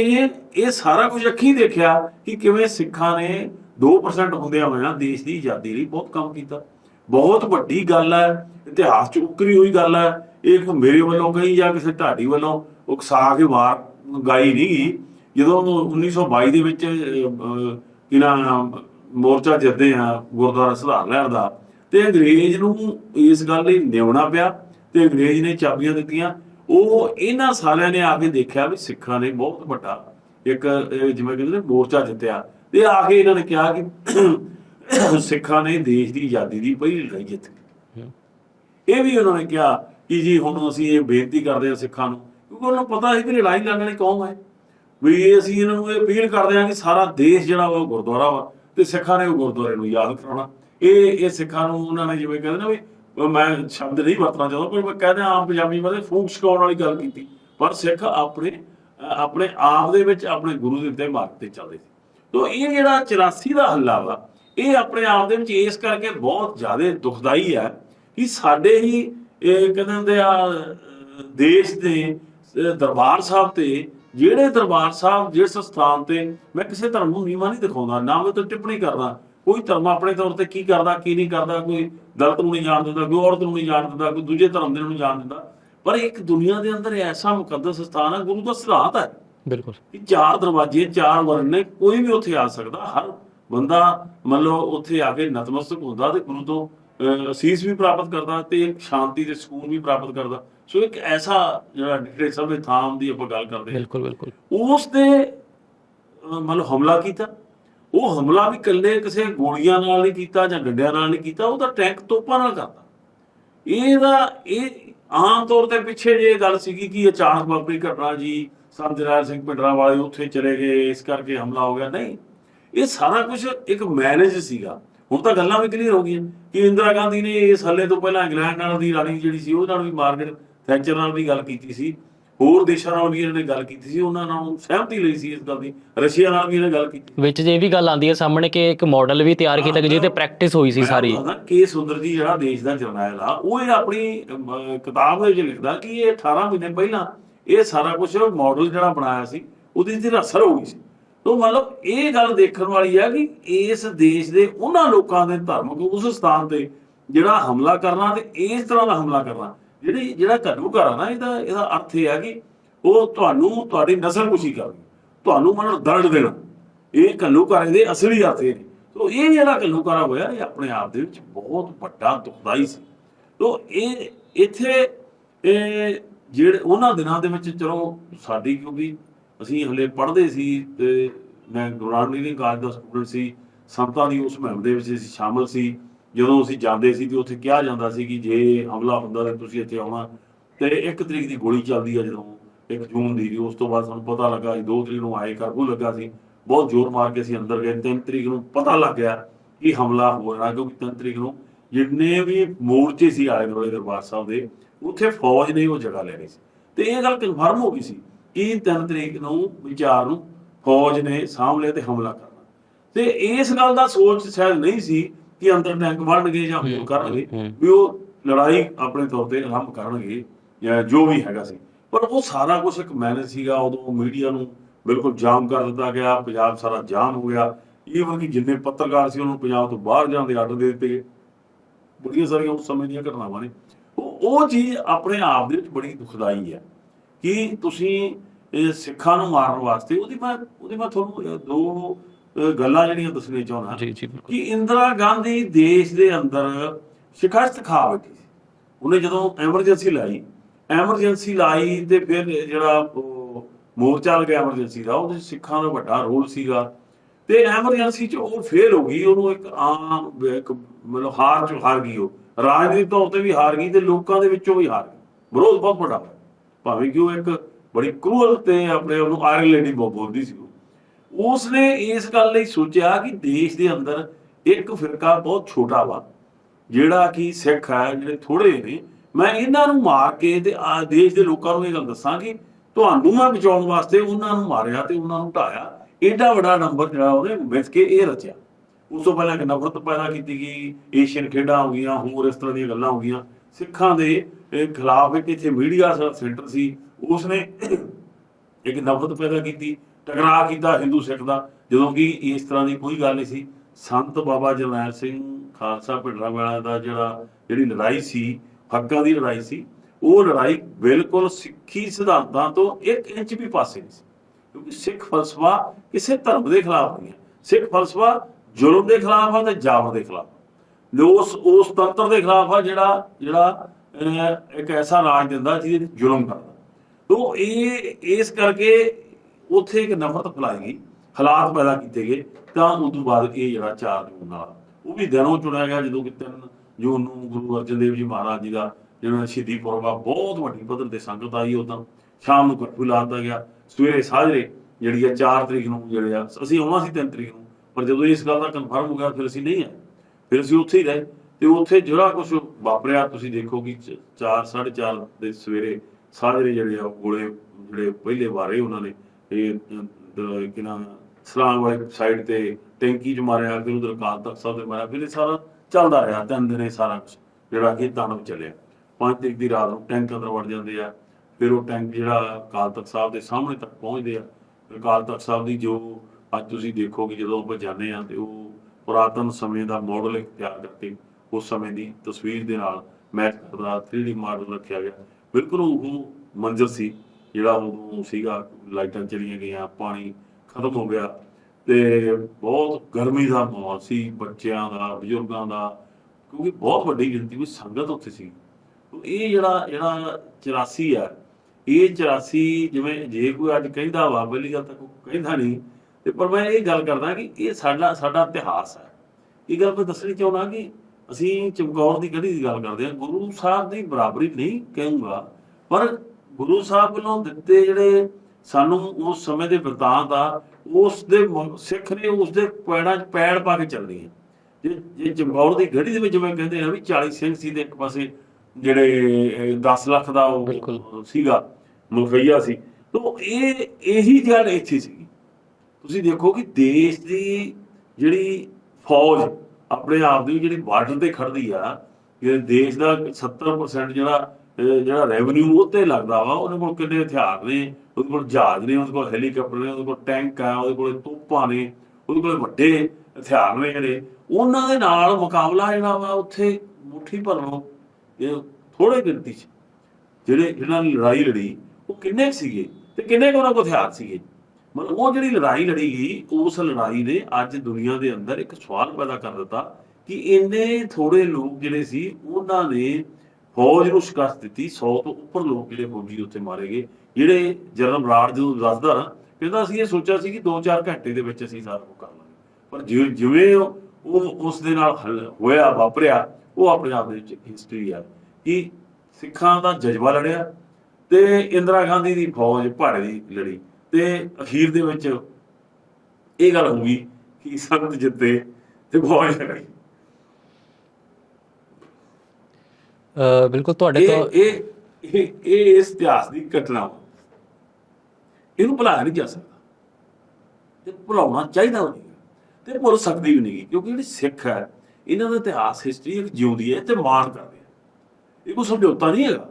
ਇਹ ਸਾਰਾ ਕੁਝ ਅੱਖੀਂ ਦੇਖਿਆ ਕਿ ਕਿਵੇਂ ਸਿੱਖਾਂ ਨੇ 2% ਹੁੰਦਿਆਂ ਹੋਇਆਂ ਦੇਸ਼ ਦੀ ਆਜ਼ਾਦੀ ਲਈ ਬਹੁਤ ਕੰਮ ਕੀਤਾ। ਬਹੁਤ ਵੱਡੀ ਗੱਲ ਹੈ, ਇਤਿਹਾਸ ਚ ਉਕਰੀ ਹੋਈ ਗੱਲ ਹੈ, ਇਹ ਕੋਈ ਮੇਰੇ ਵੱਲੋਂ ਕਹੀ ਜਾਂ ਕਿਸੇ ਢਾਡੀ ਵੱਲੋਂ ਉਕਸਾ ਕੇ ਵਾਰ ਗਾਈ ਨਹੀਂ ਗਈ। ਜਦੋਂ 1922 ਦੇ ਵਿੱਚ ਇਹਨਾਂ ਮੋਰਚਾ ਜਿੱਤਦੇ ਆ, ਗੁਰਦੁਆਰਾ ਸੁਧਾਰ ਲੈਣ ਦਾ, ਤੇ ਅੰਗਰੇਜ਼ ਨੂੰ ਇਸ ਗੱਲ ਲਈ ਨਿਉਣਾ ਪਿਆ ਤੇ ਅੰਗਰੇਜ਼ ਨੇ ਚਾਬੀਆਂ ਦਿੱਤੀਆਂ। ਉਹ ਇਹਨਾਂ ਸਾਰਿਆਂ ਨੇ ਆ ਕੇ ਦੇਖਿਆ ਵੀ ਸਿੱਖਾਂ ਨੇ ਬਹੁਤ ਵੱਡਾ ਇੱਕ ਜਿਵੇਂ ਕਹਿੰਦੇ ਨੇ, ਮੋਰਚਾ ਜਿੱਤਿਆ। ਤੇ ਆ ਕੇ ਇਹਨਾਂ ਨੇ ਕਿਹਾ ਕਿ [COUGHS] ਸਿੱਖਾਂ ਨੇ ਦੇਸ਼ ਦੀ ਆਜ਼ਾਦੀ ਦੀ ਪਹਿਲੀ ਲੜਾਈ ਜਿੱਤ ਲਈ। ਇਹ ਵੀ ਉਹਨਾਂ ਨੇ ਕਿਹਾ ਕਿ ਜੀ ਹੁਣ ਅਸੀਂ ਇਹ ਬੇਨਤੀ ਕਰਦੇ ਹਾਂ ਸਿੱਖਾਂ ਨੂੰ, ਕਿਉਂਕਿ ਉਹਨਾਂ ਨੂੰ ਪਤਾ ਸੀ ਕਿ ਲੜਾਈ ਲੜਨ ਵਾਲੀ ਕੌਮ ਹੈ। ਵੀ ਇਹ ਅਸੀਂ ਇਹਨਾਂ ਨੂੰ ਇਹ ਅਪੀਲ ਕਰਦੇ ਹਾਂ ਕਿ ਸਾਰਾ ਦੇਸ਼ ਜਿਹੜਾ ਵਾ ਉਹ ਗੁਰਦੁਆਰਾ ਵਾ ਤੇ ਸਿੱਖਾਂ ਨੇ ਉਹ ਗੁਰਦੁਆਰੇ ਨੂੰ ਯਾਦ ਕਰਾਉਣਾ। ਇਹ ਇਹ ਸਿੱਖਾਂ ਨੂੰ ਉਹਨਾਂ ਨੇ ਜਿਵੇਂ ਕਹਿੰਦੇ ਨਾ ਵੀ ਮੈਂ ਸ਼ਬਦ ਨਹੀਂ ਵਰਤਣਾ ਚਾਹੁੰਦਾ, ਪਰ ਮੈਂ ਕਹਿੰਦਾ ਆਮ ਪੰਜਾਬੀ ਮਤਲਬ ਫੂਕ ਛਕਾਉਣ ਵਾਲੀ ਗੱਲ ਕੀਤੀ। ਪਰ ਸਿੱਖ ਆਪਣੇ ਆਪਣੇ ਆਪ ਦੇ ਵਿੱਚ ਆਪਣੇ ਗੁਰੂ ਦੇ ਮਾਰਗ ਤੇ ਚੱਲਦੇ ਸੀ। ਤੋ ਇਹ ਜਿਹੜਾ 84 ਦਾ ਹੱਲਾ ਵਾ, ਇਹ ਆਪਣੇ ਆਪ ਦੇ ਵਿੱਚ ਇਸ ਕਰਕੇ ਬਹੁਤ ਜ਼ਿਆਦਾ ਦੁਖਦਾਈ ਹੈ ਕਿ ਸਾਡੇ ਹੀ, ਇਹ ਕਹਿੰਦੇ ਹੁੰਦੇ ਆ ਦੇਸ਼ ਦੇ ਦਰਬਾਰ ਸਾਹਿਬ ਤੇ ਜਿਹੜੇ ਦਰਬਾਰ ਸਾਹਿਬ ਜਿਸ ਸਥਾਨ ਤੇ ਮੈਂ ਕਿਸੇ ਧਰਮ ਨੂੰ ਨੀਵਾਂ ਨਹੀਂ ਦਿਖਾਉਂਦਾ ਨਾ ਮੈਂ ਤਾਂ ਟਿੱਪਣੀ ਕਰਦਾ ਕੋਈ ਧਰਮ ਆਪਣੇ ਤੌਰ ਤੇ ਕੀ ਕਰਦਾ ਕੀ ਨਹੀਂ ਕਰਦਾ ਕੋਈ ਦਲਿਤ ਨੂੰ ਨਹੀਂ ਜਾਣ ਦਿੰਦਾ ਕੋਈ ਔਰਤ ਨੂੰ ਨਹੀਂ ਜਾਣ ਦਿੰਦਾ ਕੋਈ ਦੂਜੇ ਧਰਮ ਦੇ ਨੂੰ ਜਾਣ ਦਿੰਦਾ। ਪਰ ਇੱਕ ਦੁਨੀਆ ਦੇ ਅੰਦਰ ਐਸਾ ਮੁਕੱਦਸ ਸਥਾਨ ਹੈ ਗੁਰੂ ਦਾ ਸਿਧਾਂਤ ਹੈ। ਬਿਲਕੁਲ। ਕਿ ਚਾਰ ਦਰਵਾਜ਼ੇ ਚਾਰ ਵਰਨ ਨੇ ਕੋਈ ਵੀ ਉੱਥੇ ਆ ਸਕਦਾ। ਹਰ ਬੰਦਾ ਮੰਨ ਲਓ ਉੱਥੇ ਆ ਕੇ ਨਤਮਸਤਕ ਹੁੰਦਾ ਤੇ ਗੁਰੂ ਤੋਂ ਅਸੀਸ ਵੀ ਪ੍ਰਾਪਤ ਕਰਦਾ ਤੇ ਸ਼ਾਂਤੀ ਤੇ ਸਕੂਨ ਵੀ ਪ੍ਰਾਪਤ ਕਰਦਾ। ਸੋ ਇੱਕ ਐਸਾ ਜਿਹੜਾ ਡਿਕਟੇਟਰ ਸਾਹਿਬ ਦੇ ਥਾਮ ਦੀ ਆਪਾਂ ਗੱਲ ਕਰਦੇ ਬਿਲਕੁਲ ਬਿਲਕੁਲ। ਉਸ ਦੇ ਲਓ ਹਮਲਾ ਕੀਤਾ। ਉਹ ਹਮਲਾ ਵੀ ਇਕੱਲੇ ਕਿਸੇ ਗੋਲੀਆਂ ਨਾਲ ਨਹੀਂ ਕੀਤਾ ਜਾਂ ਡੰਡਿਆਂ ਨਾਲ ਨਹੀਂ ਕੀਤਾ ਉਹ ਤਾਂ ਟੈਂਕ ਤੋਪਾਂ ਨਾਲ ਕਰਦਾ ਇਹਦਾ ਇਹ ਆਮ ਤੌਰ ਤੇ ਪਿੱਛੇ ਜੇ ਗੱਲ ਸੀਗੀ ਕਿ ਅਚਾਨਕ ਵਾਪਰੀ ਘਟਨਾ ਜੀ ਜਰਨੈਲ ਸਿੰਘ ਪਿੰਡਰਾ ਵਾਲੇ ਉੱਥੇ ਚਲੇ ਗਏ ਇਸ ਕਰਕੇ ਹਮਲਾ ਹੋ ਗਿਆ। ਨਹੀਂ ਇਹ ਸਾਰਾ ਕੁਝ ਇੱਕ ਮੈਨੇਜ ਸੀਗਾ। ਹੁਣ ਤਾਂ ਗੱਲਾਂ ਵੀ ਕਲੀਅਰ ਹੋ ਗਈਆਂ ਕਿ ਇੰਦਰਾ ਗਾਂਧੀ ਨੇ ਇਸ ਹੱਲੇ ਤੋਂ ਪਹਿਲਾਂ ਇੰਗਲੈਂਡ ਨਾਲ ਦੀ ਰਾਣੀ ਜਿਹੜੀ ਸੀ ਉਹ ਨਾਲ ਵੀ ਮਾਰਗਰਟ ਥੈਚਰ ਨਾਲ ਵੀ ਗੱਲ ਕੀਤੀ ਸੀ। ਹੋਰ ਦੇਸ਼ਾਂ ਨਾਲ ਵੀ ਇਹਨਾਂ ਨੇ ਗੱਲ ਕੀਤੀ ਸੀ। ਉਹਨਾਂ ਨਾਲ ਸਹਿਮਤੀ ਲਈ ਸੀ ਇਸ ਗੱਲ ਦੀ। ਰਸ਼ੀਆ ਨਾਲ ਵੀ ਇਹਨੇ ਗੱਲ ਕੀਤੀ। ਵਿੱਚ ਜੇ ਇਹ ਵੀ ਗੱਲ ਆਉਂਦੀ ਹੈ ਸਾਹਮਣੇ ਕਿ ਇੱਕ ਮਾਡਲ ਵੀ ਤਿਆਰ ਕੀਤਾ ਗਿਆ ਜਿਹਦੇ ਪ੍ਰੈਕਟਿਸ ਹੋਈ ਸੀ ਸਾਰੀ। ਕੇ ਸੁੰਦਰ ਜੀ ਜਿਹੜਾ ਦੇਸ਼ ਦਾ ਜਰਨੈਲ ਆ ਉਹ ਇਹ ਆਪਣੀ ਕਿਤਾਬ ਦੇ ਵਿੱਚ ਲਿਖਦਾ ਕਿ ਇਹ 18 ਮਹੀਨੇ ਪਹਿਲਾਂ ਇਹ ਸਾਰਾ ਕੁਝ ਮਾਡਲ ਜਿਹੜਾ ਬਣਾਇਆ ਸੀ ਉਹਦੀ ਜਿਹੜਾ ਅਸਰ ਹੋ ਗਈ ਸੀ। ਤੋਂ ਮਤਲਬ ਇਹ ਗੱਲ ਦੇਖਣ ਵਾਲੀ ਆ ਕਿ ਇਸ ਦੇਸ਼ ਦੇ ਉਹਨਾਂ ਲੋਕਾਂ ਦੇ ਧਰਮਕ ਉਸ ਸਥਾਨ ਤੇ ਜਿਹੜਾ ਹਮਲਾ ਕਰਨਾ ਤੇ ਇਸ ਤਰ੍ਹਾਂ ਦਾ ਹਮਲਾ ਕਰਨਾ ਜਿਹੜੀ, ਜਿਹੜਾ ਘੱਲੂਘਾਰਾ ਨਾ, ਇਹਦਾ ਇਹਦਾ ਅਰਥ ਇਹ ਆ ਕਿ ਉਹ ਤੁਹਾਨੂੰ, ਤੁਹਾਡੀ ਨਸਲ ਕੁਸ਼ੀ ਕਰਨੀ ਤੁਹਾਨੂੰ ਮਨ ਦਰਦ ਦੇਣਾ। ਇਹ ਘੱਲੂਘਾਰੇ ਦੇ ਅਸਲੀ ਅਰਥ ਇਹ ਨੇ। ਸੋ ਇਹ ਜਿਹੜਾ ਘੱਲੂਘਾਰਾ ਹੋਇਆ, ਇਹ ਆਪਣੇ ਆਪ ਦੇ ਵਿੱਚ ਬਹੁਤ ਵੱਡਾ ਦੁਖਦਾਈ ਸੀ। ਸੋ ਇਹ, ਇੱਥੇ, ਇਹ ਜਿਹੜੇ ਉਹਨਾਂ ਦਿਨਾਂ ਦੇ ਵਿੱਚ ਚਲੋ, ਸਾਡੀ ਕਿਉਂਕਿ ਅਸੀਂ ਹਲੇ ਪੜ੍ਹਦੇ ਸੀ ਤੇ ਮੈਂ ਗੁਰੂ ਨਾਨਕ ਦੇਵ ਕਾਲਜ ਦਾ ਸਟੂਡੈਂਟ ਸੀ, ਸੰਤਾਂ ਦੀ ਉਸ ਮੁਹਿੰਮ ਦੇ ਵਿੱਚ ਅਸੀਂ ਸ਼ਾਮਲ ਸੀ। ਜਦੋਂ ਅਸੀਂ ਜਾਂਦੇ ਸੀ ਤੇ ਉੱਥੇ ਕਿਹਾ ਜਾਂਦਾ ਸੀ ਕਿ ਜੇ ਹਮਲਾ ਹੁੰਦਾ ਤਾਂ ਤੁਸੀਂ ਇੱਥੇ ਆਉਣਾ। ਤੇ 1 ਤਰੀਕ ਦੀ ਗੋਲੀ ਚੱਲਦੀ ਆ ਜਦੋਂ 1 ਜੂਨ ਦੀ ਉਸ ਤੋਂ ਬਾਅਦ ਸਾਨੂੰ ਪਤਾ ਲੱਗਾ ਕਿ 2 ਤਰੀਕ ਨੂੰ ਆਏ ਕਰਫਿਊ ਲੱਗਾ ਸੀ। ਬਹੁਤ ਜ਼ੋਰ ਮਾਰ ਕੇ ਅਸੀਂ ਅੰਦਰ ਗਏ। 3 ਤਰੀਕ ਨੂੰ ਪਤਾ ਲੱਗ ਗਿਆ ਕਿ ਹਮਲਾ ਹੋ ਰਿਹਾ ਕਿਉਂਕਿ 3 ਤਰੀਕ ਨੂੰ ਜਿੰਨੇ ਵੀ ਮੋਰਚੇ ਸੀ ਆਲੇ ਦੁਆਲੇ ਦਰਬਾਰ ਸਾਹਿਬ ਦੇ, ਉੱਥੇ ਫੌਜ ਨੇ ਉਹ ਜਗ੍ਹਾ ਲੈ ਲਈ ਸੀ। ਤੇ ਇਹ ਗੱਲ ਕਨਫਰਮ ਹੋ ਗਈ ਸੀ ਕਿ 3 ਤਰੀਕ ਨੂੰ ਵਿਚਾਰ ਨੂੰ ਫੌਜ ਨੇ ਸਾਹਮਣੇ ਤੇ ਹਮਲਾ ਕਰਨਾ। ਤੇ ਇਸ ਗੱਲ ਦਾ ਸੋਚ ਸ਼ਾਇਦ ਨਹੀਂ ਸੀ ਕਿ ਅੰਦਰ ਟੈਂਕ ਵੜਨਗੇ ਜਾਂ ਹੋਰ ਕਰਨਗੇ ਵੀ ਉਹ ਲੜਾਈ ਆਪਣੇ ਤੌਰ ਤੇ ਆਰੰਭ ਕਰਨਗੇ ਜਾਂ ਜੋ ਵੀ ਹੈਗਾ ਸੀ। ਪਰ ਉਹ ਸਾਰਾ ਕੁਝ ਇੱਕ ਮੈਨੇਜ ਸੀਗਾ ਉਦੋਂ ਮੀਡੀਆ ਨੂੰ ਬਿਲਕੁਲ ਜਾਮ ਕਰ ਦਿੱਤਾ ਗਿਆ ਪੰਜਾਬ ਸਾਰਾ ਜਾਮ ਹੋ ਗਿਆ। ਈਵਨ ਕਿ ਜਿੰਨੇ ਪੱਤਰਕਾਰ ਸੀ ਉਹਨੂੰ ਪੰਜਾਬ ਤੋਂ ਬਾਹਰ ਜਾਣ ਦੇ ਆਰਡਰ ਦੇ ਦਿੱਤੇ ਬੜੀਆਂ ਸਾਰੀਆਂ ਉਸ ਸਮੇਂ ਦੀਆਂ ਘਟਨਾਵਾਂ ਨੇ। ਉਹ ਉਹ ਚੀਜ਼ ਆਪਣੇ ਆਪ ਦੇ ਵਿੱਚ ਬੜੀ ਦੁਖਦਾਈ ਹੈ ਕਿ ਤੁਸੀਂ ਇਹ ਸਿੱਖਾਂ ਨੂੰ ਮਾਰਨ ਵਾਸਤੇ ਉਹਦੀ ਮੈਂ ਉਹਦੀ ਮੈਂ ਤੁਹਾਨੂੰ ਦੋ ਗੱਲਾਂ ਜਿਹੜੀਆਂ ਦੱਸਣੀਆਂ ਚਾਹੁੰਦਾ ਜੀ ਜੀ ਬਿਲਕੁਲ। ਕਿ ਇੰਦਰਾ ਗਾਂਧੀ ਦੇਸ਼ ਦੇ ਅੰਦਰ ਸ਼ਿਕਸਤ ਖਾ ਬੈਠੀ ਸੀ। ਉਹਨੇ ਜਦੋਂ ਐਮਰਜੈਂਸੀ ਲਾਈ ਐਮਰਜੈਂਸੀ ਲਾਈ ਤੇ ਫਿਰ ਜਿਹੜਾ ਮੋਰਚਾ ਲੱਗਿਆ ਐਮਰਜੈਂਸੀ ਦਾ ਉਹਦੇ ਸਿੱਖਾਂ ਦਾ ਵੱਡਾ ਰੋਲ ਸੀਗਾ। ਤੇ ਐਮਰਜੈਂਸੀ 'ਚ ਉਹ ਫੇਲ ਹੋ ਗਈ ਉਹਨੂੰ ਇੱਕ ਆਮ ਇੱਕ ਮਤਲਬ ਹਾਰ ਚ ਹਾਰ ਗਈ ਉਹ। ਰਾਜਨੀਤਿਕ ਤੌਰ ਤੇ ਵੀ ਹਾਰ ਗਈ ਤੇ ਲੋਕਾਂ ਦੇ ਵਿੱਚੋਂ ਵੀ ਹਾਰ ਗਈ। ਵਿਰੋਧ ਬਹੁਤ ਵੱਡਾ ਭਾਵੇਂ ਕਿ ਉਹ ਇੱਕ ਬੜੀ ਕਰੂਅਲ ਤੇ ਆਪਣੇ ਆਪ ਨੂੰ ਆਇਰਨ ਲੇਡੀ ਬੋਲਦੀ ਸੀ ਉਹ। ਉਸ ਨੇ ਇਸ ਗੱਲ ਲਈ ਸੋਚਿਆ ਕਿ ਦੇਸ਼ ਦੇ ਅੰਦਰ ਇੱਕ ਫਿਰਕਾ ਬਹੁਤ ਛੋਟਾ ਵਾ, ਜਿਹੜਾ ਕਿ ਸਿੱਖ ਹੈ, ਜਿਹੜੇ ਥੋੜੇ ਨੇ। ਮੈਂ ਇਹਨਾਂ ਨੂੰ ਮਾਰ ਕੇ ਤੇ ਆ ਦੇਸ਼ ਦੇ ਲੋਕਾਂ ਨੂੰ ਇਹ ਗੱਲ ਦੱਸਾਂ ਕਿ ਤੁਹਾਨੂੰ ਮੈਂ ਬਚਾਉਣ ਵਾਸਤੇ ਉਹਨਾਂ ਨੂੰ ਮਾਰਿਆ ਤੇ ਉਹਨਾਂ ਨੂੰ ਢਾਇਆ। ਏਡਾ ਵੱਡਾ ਨੰਬਰ ਜਿਹੜਾ ਉਹਨੇ ਮਿਥ ਕੇ ਇਹ ਰਚਿਆ। ਉਸ ਤੋਂ ਪਹਿਲਾਂ ਇੱਕ ਨਫ਼ਰਤ ਪੈਦਾ ਕੀਤੀ ਗਈ ਏਸ਼ੀਅਨ ਖੇਡਾਂ ਹੋ ਗਈਆਂ, ਹੋਰ ਇਸ ਤਰ੍ਹਾਂ ਦੀਆਂ ਗੱਲਾਂ ਹੋ ਗਈਆਂ। ਸਿੱਖਾਂ ਦੇ ਖਿਲਾਫ ਇੱਕ ਇੱਥੇ ਮੀਡੀਆ ਸੈਂਟਰ ਸੀ, ਉਸਨੇ ਇੱਕ ਨਫ਼ਰਤ ਪੈਦਾ ਕੀਤੀ। ਟਕਰਾਅ ਕੀਤਾ ਹਿੰਦੂ ਸਿੱਖ ਦਾ, ਜਦੋਂ ਕਿ ਇਸ ਤਰ੍ਹਾਂ ਦੀ ਕੋਈ ਗੱਲ ਨਹੀਂ ਸੀ। ਸੰਤ ਬਾਬਾ ਜਰਨੈਲ ਸਿੰਘ ਖਾਲਸਾ ਭਿੰਡਰਾ ਵਾਲਾ ਦਾ ਜਿਹੜਾ, ਜਿਹੜੀ ਲੜਾਈ ਸੀ ਹੱਕਾਂ ਦੀ ਲੜਾਈ ਸੀ, ਉਹ ਲੜਾਈ ਬਿਲਕੁਲ ਸਿੱਖੀ ਸਿਧਾਂਤਾਂ ਤੋਂ 1 ਇੰਚ ਵੀ ਪਾਸੇ ਨਹੀਂ ਸੀ। ਕਿਉਂਕਿ ਸਿੱਖ ਫਲਸਫਾ ਕਿਸੇ ਧਰਮ ਦੇ ਖਿਲਾਫ ਨਹੀਂ ਹੈ। ਸਿੱਖ ਫਲਸਫਾ ਜ਼ੁਲਮ ਦੇ ਖਿਲਾਫ ਆ ਤੇ ਜਾਬਰ ਦੇ ਖਿਲਾਫ ਆ। ਉਸ ਉਸ ਤੰਤਰ ਦੇ ਖਿਲਾਫ ਆ ਜਿਹੜਾ ਜਿਹੜਾ ਇੱਕ ਐਸਾ ਰਾਜ ਦਿੰਦਾ ਜਿਹਦੇ ਜ਼ੁਲਮ ਕਰਦਾ। ਤੋ ਇਹ, ਇਸ ਕਰਕੇ ਉੱਥੇ ਇੱਕ ਨਫ਼ਰਤ ਫੈਲਾਈ ਗਈ, ਹਾਲਾਤ ਪੈਦਾ ਕੀਤੇ ਗਏ, ਤਾਂ ਉਸ ਤੋਂ ਬਾਅਦ ਇਹ ਜਿਹੜਾ 4 ਜੂਨ ਨਾਲ ਉਹ ਵੀ ਦਿਨੋਂ ਚੁਣਿਆ ਗਿਆ, ਜਦੋਂ ਕਿ 3 ਜੂਨ ਨੂੰ ਗੁਰੂ ਅਰਜਨ ਦੇਵ ਜੀ ਮਹਾਰਾਜ ਜੀ ਦਾ ਜਿਹੜਾ ਸ਼ਹੀਦੀ ਪੁਰਬ ਆ, ਬਹੁਤ ਵੱਡੀ ਪੱਧਰ ਤੇ ਸੰਗਤ ਆਈ ਉਦੋਂ, ਸ਼ਾਮ ਨੂੰ ਕਰਫਿਊ ਲਾ ਦਿੱਤਾ ਗਿਆ, ਸਵੇਰੇ ਸਾਜਰੇ ਜਿਹੜੀ ਆ 4 ਤਰੀਕ ਨੂੰ ਜਿਹੜੇ ਆ, ਅਸੀਂ ਆਉਣਾ ਸੀ 3 ਤਰੀਕ ਨੂੰ, ਪਰ ਜਦੋਂ ਇਸ ਗੱਲ ਦਾ ਕਨਫਰਮ ਹੋ ਗਿਆ, ਫਿਰ ਅਸੀਂ ਨਹੀਂ ਆਏ, ਫਿਰ ਅਸੀਂ ਉੱਥੇ ਹੀ ਰਹੇ, ਤੇ ਉੱਥੇ ਜਿਹੜਾ ਕੁਝ ਵਾਪਰਿਆ, ਤੁਸੀਂ ਦੇਖੋ ਕਿ 4 4:30 ਦੇ ਸਵੇਰੇ ਸਾਜਰੇ ਜਿਹੜੇ ਆ ਗੋਲੇ ਜਿਹੜੇ ਪਹਿਲੇ ਵਾਰੇ ਉਹਨਾਂ ਨੇ ਇਹ ਅਹ, ਸਲਾਮ ਵਾਲੀ ਸਾਈਡ ਤੇ ਟੈਂਕੀ ਚ ਮਾਰਿਆ ਫਿਰ ਉਧਰ ਕਾਲ ਤਖਤ ਸਾਹਿਬ ਤੇ ਮਾਰਿਆ ਫਿਰ ਇਹ ਸਾਰਾ ਚੱਲਦਾ ਰਿਹਾ ਤਿੰਨ ਦਿਨ ਇਹ ਸਾਰਾ ਕੁਝ ਜਿਹੜਾ ਕਿ ਤਾਂਡਵ ਚੱਲਿਆ। ਪੰਜ ਤਰੀਕ ਦੀ ਰਾਤ ਨੂੰ ਟੈਂਕ ਅੰਦਰ ਵੜ ਜਾਂਦੇ ਆ ਫਿਰ ਉਹ ਟੈਂਕ ਜਿਹੜਾ ਕਾਲ ਤਖਤ ਸਾਹਿਬ ਦੇ ਸਾਹਮਣੇ ਤੱਕ ਪਹੁੰਚਦੇ ਆ। ਕਾਲ ਤਖਤ ਸਾਹਿਬ ਦੀ ਜੋ ਅੱਜ ਤੁਸੀਂ ਦੇਖੋਗੇ ਜਦੋਂ ਆਪਾਂ ਜਾਂਦੇ ਆ ਤੇ ਉਹ ਪੁਰਾਤਨ ਸਮੇਂ ਦਾ ਮਾਡਲ ਤਿਆਰ ਕਰਕੇ ਉਸ ਸਮੇਂ ਦੀ ਤਸਵੀਰ ਦੇ ਨਾਲ ਮੈਚ ਕਰਦਾ 3D ਮਾਡਲ ਰੱਖਿਆ ਗਿਆ। ਬਿਲਕੁਲ ਉਹ ਮੰਜ਼ਰ ਸੀ। ਜਿਹੜਾ ਉਦੋਂ ਸੀਗਾ, ਲਾਈਟਾਂ ਚਲੀਆਂ ਗਈਆਂ, ਪਾਣੀ ਖਤਮ ਹੋ ਗਿਆ। ਤੇ ਬਹੁਤ ਗਰਮੀ ਦਾ ਮਾਹੌਲ ਸੀ ਬੱਚਿਆਂ ਦਾ, ਬਜ਼ੁਰਗਾਂ ਦਾ, ਕਿਉਂਕਿ ਬਹੁਤ ਵੱਡੀ ਗਿਣਤੀ ਵਿੱਚ ਸੰਗਤ ਉੱਥੇ ਸੀ। ਇਹ ਜਿਹੜਾ ਜਿਹੜਾ 84 ਆ, ਇਹ 84 ਜਿਵੇਂ ਜੇ ਕੋਈ ਅੱਜ ਕਹਿੰਦਾ ਵਾ, ਪਹਿਲੀ ਗੱਲ ਤਾਂ ਕੋਈ ਕਹਿੰਦਾ ਨਹੀਂ, ਤੇ ਪਰ ਮੈਂ ਇਹ ਗੱਲ ਕਰਦਾ ਕਿ ਇਹ ਸਾਡਾ ਸਾਡਾ ਇਤਿਹਾਸ ਹੈ ਇਹ ਗੱਲ ਮੈਂ ਦੱਸਣੀ ਚਾਹੁੰਦਾ ਕਿ ਅਸੀਂ ਚਮਕੌਰ ਦੀ ਗੜੀ ਦੀ ਗੱਲ ਕਰਦੇ ਹਾਂ? ਗੁਰੂ ਸਾਹਿਬ ਦੀ ਬਰਾਬਰੀ ਨਹੀਂ ਕਹੂੰਗਾ, ਪਰ ਗੁਰੂ ਸਾਹਿਬ ਵੱਲੋਂ ਦਿੱਤੇ ਜਿਹੜੇ ਸਾਨੂੰ ਉਸ ਸਮੇਂ ਦੇ ਬਿਰਤਾਂਤ ਦਾ ਉਸ ਦੇ ਸਿੱਖ ਨੇ ਉਸ ਦੇ ਪੈੜਾਂ 'ਚ ਪੈੜ ਪਾ ਕੇ ਚੱਲਣੀ ਹੈ। ਜੇ ਜੇ ਜੰਗੌਰ ਦੀ ਗੜੀ ਦੇ ਵਿੱਚ ਜਿਵੇਂ ਕਹਿੰਦੇ ਆ ਵੀ 40 ਸਿੰਘ ਸੀ ਤੇ ਇੱਕ ਪਾਸੇ ਜਿਹੜੇ 10 ਲੱਖ ਦਾ। ਉਹ ਸੀਗਾ ਮੁਲਕਈਆ ਸੀ। ਤੋਂ ਇਹ ਇਹੀ ਗੱਲ ਇੱਥੇ ਸੀਗੀ ਤੁਸੀਂ ਦੇਖੋ ਕਿ ਦੇਸ਼ ਦੀ ਜਿਹੜੀ ਫੌਜ ਆਪਣੇ ਆਪ ਦੀ ਜਿਹੜੀ ਬਾਰਡਰ ਤੇ ਖੜਦੀ ਆ ਇਹ ਦੇਸ਼ ਦਾ 70% ਜਿਹੜਾ ਜਿਹੜਾ ਰੈਵਨਿਊ ਉੱਤੇ ਲੱਗਦਾ ਵਾ, ਉਹਦੇ ਕੋਲ ਕਿੰਨੇ ਹਥਿਆਰ ਨੇ, ਉਹਦੇ ਕੋਲ ਜਹਾਜ਼ ਨੇ, ਉਹਦੇ ਕੋਲ ਹੈਲੀਕਾਪਟਰ ਨੇ, ਉਹਦੇ ਕੋਲ ਟੈਂਕ ਆ, ਉਹਦੇ ਕੋਲ ਤੋਪਾਂ ਨੇ, ਉਹਦੇ ਕੋਲ ਵੱਡੇ ਹਥਿਆਰ ਨੇ ਜਿਹੜੇ, ਉਹਨਾਂ ਦੇ ਨਾਲ ਮੁਕਾਬਲਾ ਜਿਹੜਾ ਵਾ ਉੱਥੇ ਮੁੱਠੀ ਭਰਨੋਂ ਇਹ ਥੋੜੇ ਗਿਣਤੀ 'ਚ ਜਿਹੜੇ ਜਿਹਨਾਂ ਨੇ ਲੜਾਈ ਲੜੀ, ਉਹ ਕਿੰਨੇ ਕੁ ਸੀਗੇ ਤੇ ਕਿੰਨੇ ਕੁ ਉਹਨਾਂ ਕੋਲ ਹਥਿਆਰ ਸੀਗੇ? ਮਤਲਬ ਉਹ ਜਿਹੜੀ ਲੜਾਈ ਲੜੀ ਗਈ, ਉਸ ਲੜਾਈ ਨੇ ਅੱਜ ਦੁਨੀਆ ਦੇ ਅੰਦਰ ਇੱਕ ਸਵਾਲ ਪੈਦਾ ਕਰ ਦਿੱਤਾ ਕਿ ਇੰਨੇ ਥੋੜੇ ਲੋਕ ਜਿਹੜੇ ਸੀ, ਉਹਨਾਂ ਨੇ ਫੌਜ ਨੂੰ ਸ਼ਿਕਸਤ ਦਿੱਤੀ 100 ਤੋਂ ਉੱਪਰ ਲੋਕ ਜਿਹੜੇ ਫੌਜੀ ਉੱਥੇ ਮਾਰੇ ਗਏ। ਜਿਹੜੇ ਜਨਰਲ ਰਾੜ ਜਦੋਂ ਦੱਸਦਾ ਨਾ, ਕਹਿੰਦਾ ਅਸੀਂ ਇਹ ਸੋਚਿਆ ਸੀ ਕਿ 2-4 ਘੰਟੇ ਦੇ ਵਿੱਚ ਅਸੀਂ ਸਾਰਾ ਕੁਝ ਕਰ ਲਾਂਗੇ। ਪਰ ਜਿਵੇਂ ਜਿਵੇਂ ਉਹ ਉਹ ਉਸ ਦੇ ਨਾਲ ਹੋਇਆ, ਵਾਪਰਿਆ, ਉਹ ਆਪਣੇ ਆਪ ਦੇ ਵਿੱਚ ਹਿਸਟਰੀ ਆ ਕਿ ਸਿੱਖਾਂ ਦਾ ਜਜ਼ਬਾ ਲੜਿਆ ਤੇ ਇੰਦਰਾ ਗਾਂਧੀ ਦੀ ਫੌਜ ਪਹਾੜੇ ਦੀ ਲੜੀ ਤੇ ਅਖੀਰ ਦੇ ਵਿੱਚ ਇਹ ਗੱਲ ਹੋ ਗਈ ਕਿ ਸੰਤ ਜਿੱਤੇ ਤੇ ਫੌਜ ਲੜੀ। ਬਿਲਕੁਲ ਤੁਹਾਡੇ ਤੋਂ ਇਹ ਇਹ ਇਹ ਇਸ ਇਤਿਹਾਸ ਦੀ ਘਟਨਾ। ਇਹਨੂੰ ਭੁਲਾਇਆ ਨਹੀਂ ਜਾ ਸਕਦਾ। ਤੇ ਭੁਲਾਉਣਾ ਚਾਹੀਦਾ ਨਹੀਂ। ਤੇ ਭੁੱਲ ਸਕਦੀ ਵੀ ਨਹੀਂ ਕਿਉਂਕਿ ਜਿਹੜੀ ਸਿੱਖ ਹੈ ਇਹਨਾਂ ਦਾ ਇਤਿਹਾਸ ਹਿਸਟਰੀ ਇੱਕ ਜਿਉਂਦੀ ਹੈ ਤੇ ਮਾਣ ਕਰਦੇ ਆ। ਇਹ ਕੋਈ ਸਮਝੌਤਾ ਨਹੀਂ ਹੈਗਾ।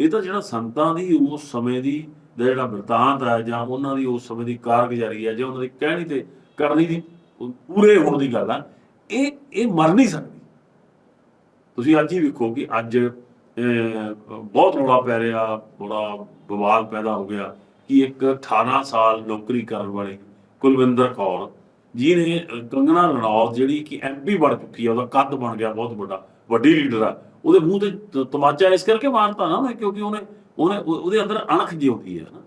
ਇਹ ਤਾਂ ਜਿਹੜਾ ਸੰਤਾਂ ਦੀ ਉਸ ਸਮੇਂ ਦੀ ਦਾ ਜਿਹੜਾ ਬਿਰਤਾਂਤ ਹੈ ਜਾਂ ਉਹਨਾਂ ਦੀ ਉਸ ਸਮੇਂ ਦੀ ਕਾਰਗੁਜ਼ਾਰੀ ਹੈ ਜਾਂ ਉਹਨਾਂ ਦੀ ਕਹਿਣੀ ਤੇ ਕਰਨੀ ਦੀ ਪੂਰੇ ਹੋਣ ਦੀ ਗੱਲ ਆ ਇਹ ਇਹ ਮਰ ਨਹੀਂ ਸਕਦੀ। ਤੁਸੀਂ ਅੱਜ ਹੀ ਵੇਖੋ ਕਿ ਅੱਜ ਅਹ, ਬਹੁਤ ਰੌਲਾ ਪੈ ਰਿਹਾ ਬੜਾ ਵਿਵਾਦ ਪੈਦਾ ਹੋ ਗਿਆ ਕਿ ਇੱਕ 18 ਸਾਲ ਨੌਕਰੀ ਕਰਨ ਵਾਲੇ ਕੁਲਵਿੰਦਰ ਕੌਰ ਜੀ ਨੇ ਕੰਗਣਾ ਰਣੌਤ ਜਿਹੜੀ ਕਿ ਐਮਪੀ ਬਣ ਚੁੱਕੀ ਆ ਉਹਦਾ ਕੱਦ ਬਣ ਗਿਆ ਬਹੁਤ ਵੱਡਾ ਵੱਡੀ ਲੀਡਰ ਆ। ਉਹਦੇ ਮੂੰਹ ਤੇ ਤਮਾਚਾ ਇਸ ਕਰਕੇ ਮਾਰਤਾ ਨਾ ਉਹਨੇ ਕਿਉਂਕਿ ਉਹਨੇ ਉਹਨੇ ਉਹਦੇ ਅੰਦਰ ਅਣਖ ਜਿਉਂਦੀ ਹੈ ਨਾ।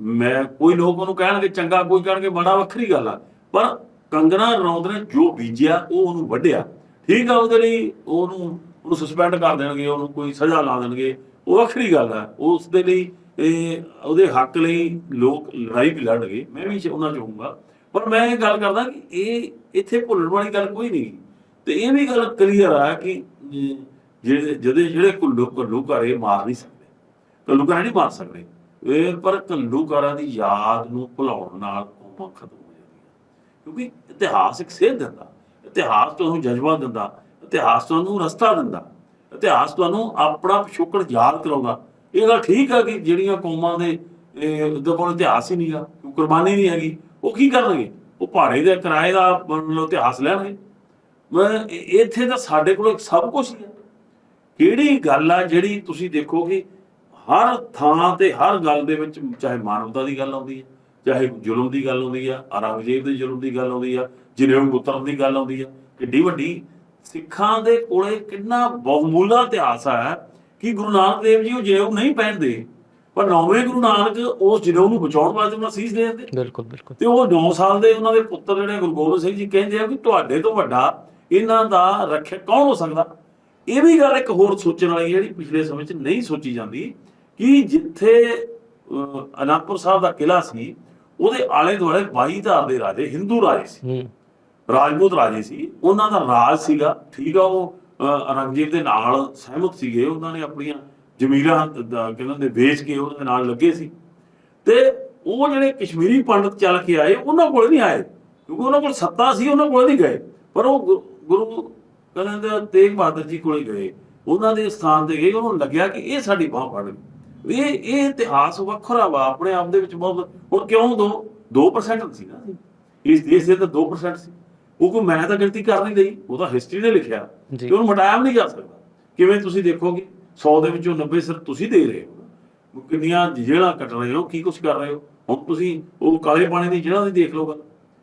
ਮੈਂ ਕੋਈ ਲੋਕ ਉਹਨੂੰ ਕਹਿਣਗੇ ਚੰਗਾ ਕੋਈ ਕਹਿਣਗੇ ਬੜਾ ਵੱਖਰੀ ਗੱਲ ਆ। ਪਰ ਕੰਗਣਾ ਰਣੌਤ ਨੇ ਜੋ ਬੀਜਿਆ ਉਹ ਉਹਨੂੰ ਵੱਢਿਆ। ਠੀਕ ਆ ਉਹਦੇ ਲਈ ਉਹਨੂੰ ਉਹਨੂੰ ਸਸਪੈਂਡ ਕਰ ਦੇਣਗੇ, ਉਹਨੂੰ ਕੋਈ ਸਜ਼ਾ ਲਾ ਦੇਣਗੇ। ਉਹ ਵੱਖਰੀ ਗੱਲ ਆ। ਉਸ ਦੇ ਲਈ, ਇਹ, ਉਹਦੇ ਹੱਕ ਲਈ ਲੋਕ ਲੜਾਈ ਵੀ ਲੜਨਗੇ। ਮੈਂ ਵੀ ਉਹਨਾਂ ਚਾਹੂੰਗਾ ਪਰ ਮੈਂ ਇਹ ਗੱਲ ਕਰਦਾ ਕਿ ਇਹ, ਇੱਥੇ ਭੁੱਲਣ ਵਾਲੀ ਗੱਲ ਕੋਈ ਨਹੀਂ। ਤੇ ਇਹ ਵੀ ਗੱਲ ਕਲੀਅਰ ਆ ਕਿ ਜਿਹੜੇ ਜਿਹੜੇ ਜਿਹੜੇ ਕੁੱਲੂ ਕੁੱਲੂ ਘਰੇ ਮਾਰ ਨਹੀਂ ਸਕਦੇ। ਘੱਲੂਘਾਰੇ ਨਹੀਂ ਮਾਰ ਸਕਦੇ। ਇਹ ਪਰ ਘੱਲੂਘਾਰਾਂ ਦੀ ਯਾਦ ਨੂੰ ਭੁਲਾਉਣ ਨਾਲ ਉਹ ਖਤਮ ਹੋ ਜਾਂਦੀ ਹੈ ਕਿਉਂਕਿ ਇਤਿਹਾਸ ਇੱਕ ਸੇਧ ਦਿੰਦਾ। ਇਤਿਹਾਸ ਤੁਹਾਨੂੰ ਜਜ਼ਬਾ ਦਿੰਦਾ, ਇਤਿਹਾਸ ਤੁਹਾਨੂੰ ਰਸਤਾ ਦਿੰਦਾ, ਇਤਿਹਾਸ ਤੁਹਾਨੂੰ ਆਪਣਾ ਪਿਛੋਕੜ ਯਾਦ ਕਰਾਉਂਦਾ। ਇਹ ਗੱਲ ਠੀਕ ਆ ਕਿ ਜਿਹੜੀਆਂ ਕੌਮਾਂ ਦੇ ਉਹਦੇ ਕੋਲ ਇਤਿਹਾਸ ਹੀ ਨਹੀਂਗਾ ਕੁਰਬਾਨੀ ਨਹੀਂ ਹੈਗੀ। ਉਹ ਕੀ ਕਰਨਗੇ? ਉਹ ਭਾੜੇ ਦੇ ਕਿਰਾਏ ਦਾ ਮਤਲਬ ਇਤਿਹਾਸ ਲੈਣਗੇ। ਮੈਂ ਇੱਥੇ ਤਾਂ ਸਾਡੇ ਕੋਲ ਸਭ ਕੁਝ ਹੀ ਹੈ ਕਿਹੜੀ ਗੱਲ ਆ ਜਿਹੜੀ ਤੁਸੀਂ ਦੇਖੋ ਕਿ ਹਰ ਥਾਂ ਤੇ ਹਰ ਗੱਲ ਦੇ ਵਿੱਚ ਚਾਹੇ ਮਾਨਵਤਾ ਦੀ ਗੱਲ ਆਉਂਦੀ ਹੈ ਚਾਹੇ ਜ਼ੁਲਮ ਦੀ ਗੱਲ ਆਉਂਦੀ ਆ, ਔਰੰਗਜ਼ੇਬ ਦੇ ਜ਼ੁਲਮ ਦੀ ਗੱਲ ਆਉਂਦੀ ਆ ਜਿਨੇਵ ਪੁੱਤਰ ਦੀ ਗੱਲ ਆਉਂਦੀ ਆ ਕਿੱਡੀ ਵੱਡੀ। ਸਿੱਖਾਂ ਦੇ ਕੋਲੇ ਕਿੰਨਾ ਬਹੁਮੂਲਾ ਇਤਿਹਾਸ ਆ ਕਿ ਗੁਰੂ ਨਾਨਕ ਦੇਵ ਜੀ ਉਹ ਜਨੇਊ ਨਹੀਂ ਪਹਿਨਦੇ ਪਰ ਨੌਵੇਂ ਗੁਰੂ ਨਾਨਕ ਉਸ ਜਨੇਊ ਨੂੰ ਬਚਾਉਣ ਵਾਸਤੇ ਉਹਨਾਂ ਸੀਸ ਦੇ ਦਿੰਦੇ। ਬਿਲਕੁਲ ਬਿਲਕੁਲ। ਤੇ ਉਹ 9 ਸਾਲ ਦੇ ਉਹਨਾਂ ਦੇ ਪੁੱਤਰ ਜਿਹੜੇ ਗੁਰੂ ਗੋਬਿੰਦ ਸਿੰਘ ਜੀ ਕਹਿੰਦੇ ਆ ਕਿ ਤੁਹਾਡੇ ਤੋਂ ਵੱਡਾ ਇਹਨਾਂ ਦਾ ਰੱਖਿਆ ਕੌਣ ਹੋ ਸਕਦਾ? ਇਹ ਵੀ ਗੱਲ ਇੱਕ ਹੋਰ ਸੋਚਣ ਵਾਲੀ ਜਿਹੜੀ ਪਿਛਲੇ ਸਮੇਂ 'ਚ ਨਹੀਂ ਸੋਚੀ ਜਾਂਦੀ ਕਿ ਜਿੱਥੇ ਅਨੰਦਪੁਰ ਸਾਹਿਬ ਦਾ ਕਿਲਾ ਸੀ ਉਹਦੇ ਆਲੇ ਦੁਆਲੇ 22 ਧਾਰ ਦੇ ਰਾਜੇ ਹਿੰਦੂ ਰਾਜੇ ਸੀ। ਰਾਜਪੂਤ ਰਾਜੇ ਸੀ ਉਹਨਾਂ ਦਾ ਰਾਜ ਸੀਗਾ ਠੀਕ ਆ ਉਹ ਅਹ, ਔਰੰਗਜ਼ੇਬ ਦੇ ਨਾਲ ਸਹਿਮਤ ਸੀਗੇ ਉਹਨਾਂ ਨੇ ਆਪਣੀਆਂ ਜ਼ਮੀਰਾਂ ਕਹਿੰਦੇ ਨੇ ਵੇਚ ਕੇ ਉਹਨਾਂ ਦੇ ਨਾਲ ਲੱਗੇ ਸੀ। ਤੇ ਉਹ ਜਿਹੜੇ ਕਸ਼ਮੀਰੀ ਪੰਡਤ ਚੱਲ ਕੇ ਆਏ ਉਹਨਾਂ ਕੋਲ ਨਹੀਂ ਆਏ ਕਿਉਂਕਿ ਉਹਨਾਂ ਕੋਲ ਸੱਤਾ ਸੀ ਉਹਨਾਂ ਕੋਲ ਨਹੀਂ ਗਏ। ਪਰ ਉਹ ਗੁ- ਗੁਰੂ ਕਹਿੰਦੇ ਤੇਗ ਬਹਾਦਰ ਜੀ ਕੋਲ ਗਏ। ਉਹਨਾਂ ਦੇ ਸਥਾਨ ਤੇ ਗਏ ਉਹਨਾਂ ਨੂੰ ਲੱਗਿਆ ਕਿ ਇਹ ਸਾਡੀ ਬਾਹ ਫੜ ਗਈ ਇਹ ਇਹ ਇਤਿਹਾਸ ਵੱਖਰਾ ਵਾ ਆਪਣੇ ਆਪ ਦੇ ਵਿੱਚ ਬਹੁਤ ਹੁਣ ਕਿਉਂ ਦੋ 2% ਸੀ ਨਾ ਇਸ ਦੇਸ਼ ਦੇ ਤਾਂ 2% ਸੀ। ਉਹ ਕੋਈ ਮੈਂ ਤਾਂ ਗਿਣਤੀ ਕਰ ਨਹੀਂ ਰਹੀ ਉਹ ਤਾਂ ਹਿਸਟਰੀ ਨੇ ਲਿਖਿਆ। ਕਿ ਉਹਨੂੰ ਮਟਾਇਆ ਵੀ ਨਹੀਂ ਜਾ ਸਕਦਾ। ਕਿਵੇਂ ਤੁਸੀਂ ਦੇਖੋਗੇ? 100 ਦੇ ਵਿੱਚੋਂ 90 ਸਿਰ ਤੁਸੀਂ ਦੇ ਰਹੇ ਹੋ। ਕਿੰਨੀਆਂ ਜੇਲ੍ਹਾਂ ਕੱਟ ਰਹੇ ਹੋ ਕੀ ਕੁਝ ਕਰ ਰਹੇ ਹੋ? ਹੁਣ ਤੁਸੀਂ ਉਹ ਕਾਲੇ ਪਾਣੀ ਦੀ ਜੇਲ੍ਹਾਂ ਦੀ ਦੇਖ ਲਓ ਗੱਲ।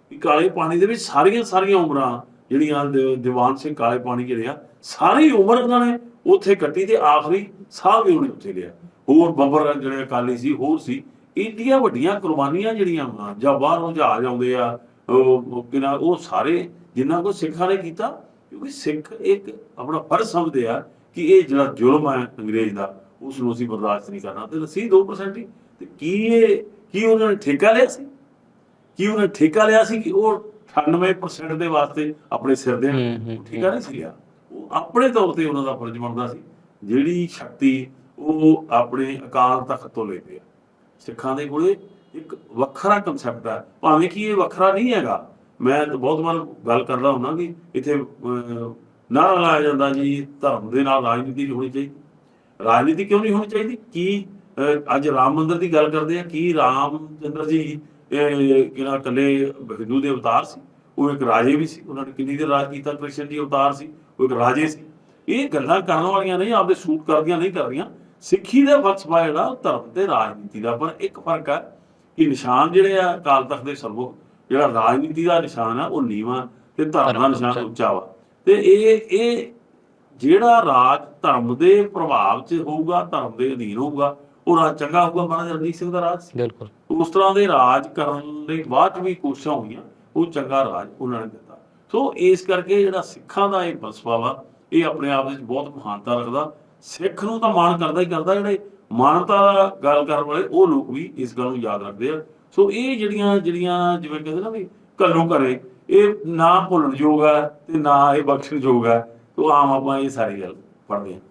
ਕਿ ਕਾਲੇ ਪਾਣੀ ਦੇ ਵਿੱਚ ਸਾਰੀਆਂ ਸਾਰੀਆਂ ਉਮਰਾਂ ਜਿਹੜੀਆਂ ਦੀਵਾਨ ਸਿੰਘ ਕਾਲੇ ਪਾਣੀ ਜਿਹੜੇ ਆ ਸਾਰੀ ਉਮਰ ਉਹਨਾਂ ਨੇ ਉੱਥੇ ਕੱਟੀ ਤੇ ਆਖਰੀ ਸਾਹ ਵੀ ਉਹਨੇ ਉੱਥੇ ਲਿਆ। ਹੋਰ ਬੱਬਰ ਜਿਹੜੇ ਅਕਾਲੀ ਸੀ ਹੋਰ ਸੀ ਇੰਡੀਆਂ ਵੱਡੀਆਂ ਕੁਰਬਾਨੀਆਂ ਜਿਹੜੀਆਂ ਜਾਂ ਬਾਹਰੋਂ ਜਹਾਜ਼ ਆਉਂਦੇ ਆ ਉਹ ਉਹ ਸਾਰੇ ਜਿੰਨਾ ਕੋ ਸਿੱਖਾਂ ਨੇ ਕੀਤਾ ਕਿਉਂਕਿ ਸਿੱਖ ਇੱਕ ਆਪਣਾ ਫਰਜ਼ ਸਮਝਦੇ ਆ ਕਿ ਇਹ ਜਿਹੜਾ ਜ਼ੁਲਮ ਹੈ ਅੰਗਰੇਜ਼ ਦਾ ਉਸ ਨੂੰ ਅਸੀਂ ਬਰਦਾਸ਼ਤ ਨਹੀਂ ਕਰਨਾ। ਤੇ ਅਸੀਂ 2% ਹੀ ਤੇ ਕੀ ਇਹ ਕੀ ਉਹਨਾਂ ਨੇ ਠੇਕਾ ਲਿਆ ਸੀ? ਕੀ ਉਹਨਾਂ ਨੇ ਠੇਕਾ ਲਿਆ ਸੀ ਕਿ ਉਹ 98% ਦੇ ਵਾਸਤੇ ਆਪਣੇ ਸਿਰ ਦੇ ਠੇਕਾ ਨਹੀਂ ਸੀ ਲਿਆ। ਉਹ ਆਪਣੇ ਤੌਰ ਤੇ ਉਹਨਾਂ ਦਾ ਫਰਜ਼ ਬਣਦਾ ਸੀ। ਜਿਹੜੀ ਸ਼ਕਤੀ ਉਹ ਆਪਣੇ ਅਕਾਲ ਤਖਤ ਤੋਂ ਲੈਦੇ ਆ। ਸਿੱਖਾਂ ਦੇ ਕੋਲੇ ਇੱਕ ਵੱਖਰਾ ਕਨਸੈਪਟ ਹੈ। ਭਾਵੇਂ ਕਿ ਇਹ ਵੱਖਰਾ ਨਹੀਂ ਹੈਗਾ। ਮੈਂ ਤਾਂ ਬਹੁਤ ਵਾਰ ਗੱਲ ਕਰਦਾ ਹੁੰਦਾ ਕਿ ਇੱਥੇ ਨਾਰਾ ਲਾਇਆ ਜਾਂਦਾ ਜੀ, ਧਰਮ ਦੇ ਨਾਲ ਰਾਜਨੀਤੀ ਹੋਣੀ ਚਾਹੀਦੀ। ਰਾਜਨੀਤੀ ਕਿਉਂ ਨਹੀਂ ਹੋਣੀ ਚਾਹੀਦੀ? ਕੀ ਅੱਜ ਰਾਮ ਮੰਦਰ ਦੀ ਗੱਲ ਕਰਦੇ ਆ, ਕੀ ਰਾਮ ਚੰਦਰ ਜੀ ਇਹ ਕਿਹੜਾ ਇਕੱਲੇ ਹਿੰਦੂ ਦੇ ਅਵਤਾਰ ਸੀ? ਉਹ ਇੱਕ ਰਾਜੇ ਵੀ ਸੀ। ਉਹਨਾਂ ਨੇ ਕਿੰਨੀ ਦੇਰ ਰਾਜ ਕੀਤਾ? ਕ੍ਰਿਸ਼ਨ ਜੀ ਅਵਤਾਰ ਸੀ। ਉਹ ਇੱਕ ਰਾਜੇ ਸੀ। ਇਹ ਗੱਲਾਂ ਕਰਨ ਵਾਲੀਆਂ ਨਹੀਂ, ਆਪਦੇ ਸੂਟ ਕਰਦੀਆਂ ਨਹੀਂ ਕਰਦੀਆਂ। ਸਿੱਖੀ ਦਾ ਫਲਸਫਾ ਜਿਹੜਾ ਉਹ ਧਰਮ ਤੇ ਰਾਜਨੀਤੀ ਦਾ, ਪਰ ਇੱਕ ਫ਼ਰਕ ਹੈ ਕਿ ਨਿਸ਼ਾਨ ਜਿਹੜੇ ਆ ਅਕਾਲ ਤਖਤ ਦੇ ਸਰਵੋ ਜਿਹੜਾ ਰਾਜਨੀਤੀ ਦਾ ਨਿਸ਼ਾਨ ਆ ਉਹ ਨੀਵਾ ਤੇ ਧਰਮ ਦਾ ਨਿਸ਼ਾਨ ਉੱਚਾ। ਵਾ। ਤੇ ਇਹ ਇਹ ਜਿਹੜਾ ਰਾਜ ਧਰਮ ਦੇ ਪ੍ਰਭਾਵ 'ਚ ਹੋਊਗਾ ਧਰਮ ਦੇ ਅਧੀਨ ਹੋਊਗਾ ਉਹ ਰਾਜ ਚੰਗਾ ਹੋਊਗਾ ਮਹਾਰਾਜਾ ਰਣਜੀਤ ਸਿੰਘ ਦਾ ਰਾਜ? ਬਿਲਕੁਲ। ਉਸ ਤਰ੍ਹਾਂ ਦੇ ਰਾਜ ਕਰਨ ਦੇ ਬਾਅਦ ਵੀ ਕੋਸ਼ਿਸ਼ਾਂ ਹੋਈਆਂ ਉਹ ਚੰਗਾ ਰਾਜ ਉਹਨਾਂ ਨੇ ਦਿੱਤਾ। ਸੋ ਇਸ ਕਰਕੇ ਜਿਹੜਾ ਸਿੱਖਾਂ ਦਾ ਇਹ ਫਲਸਫਾ ਵਾ ਇਹ ਆਪਣੇ ਆਪ ਵਿੱਚ ਬਹੁਤ ਮਹਾਨਤਾ ਰੱਖਦਾ। ਸਿੱਖ ਨੂੰ ਤਾਂ ਮਾਣ ਕਰਦਾ ਹੀ ਕਰਦਾ ਜਿਹੜੇ ਮਾਨਵਤਾ ਗੱਲ ਕਰਨ ਵਾਲੇ ਉਹ ਲੋਕ ਵੀ ਇਸ ਗੱਲ ਨੂੰ ਯਾਦ ਰੱਖਦੇ ਆ। ਸੋ ਇਹ ਜਿਹੜੀਆਂ ਜਿਹੜੀਆਂ ਜਿਵੇਂ ਕਹਿੰਦੇ ਨਾ ਵੀ ਘੱਲੂ ਘਰੇ, ਇਹ ਨਾ ਭੁੱਲਣ ਯੋਗ ਹੈ ਤੇ ਨਾ ਇਹ ਬਖਸ਼ਣ ਯੋਗ ਹੈ। ਸੋ ਆਮ ਆਪਾਂ ਇਹ ਸਾਰੀ ਗੱਲ ਪੜ੍ਹਦੇ ਹਾਂ।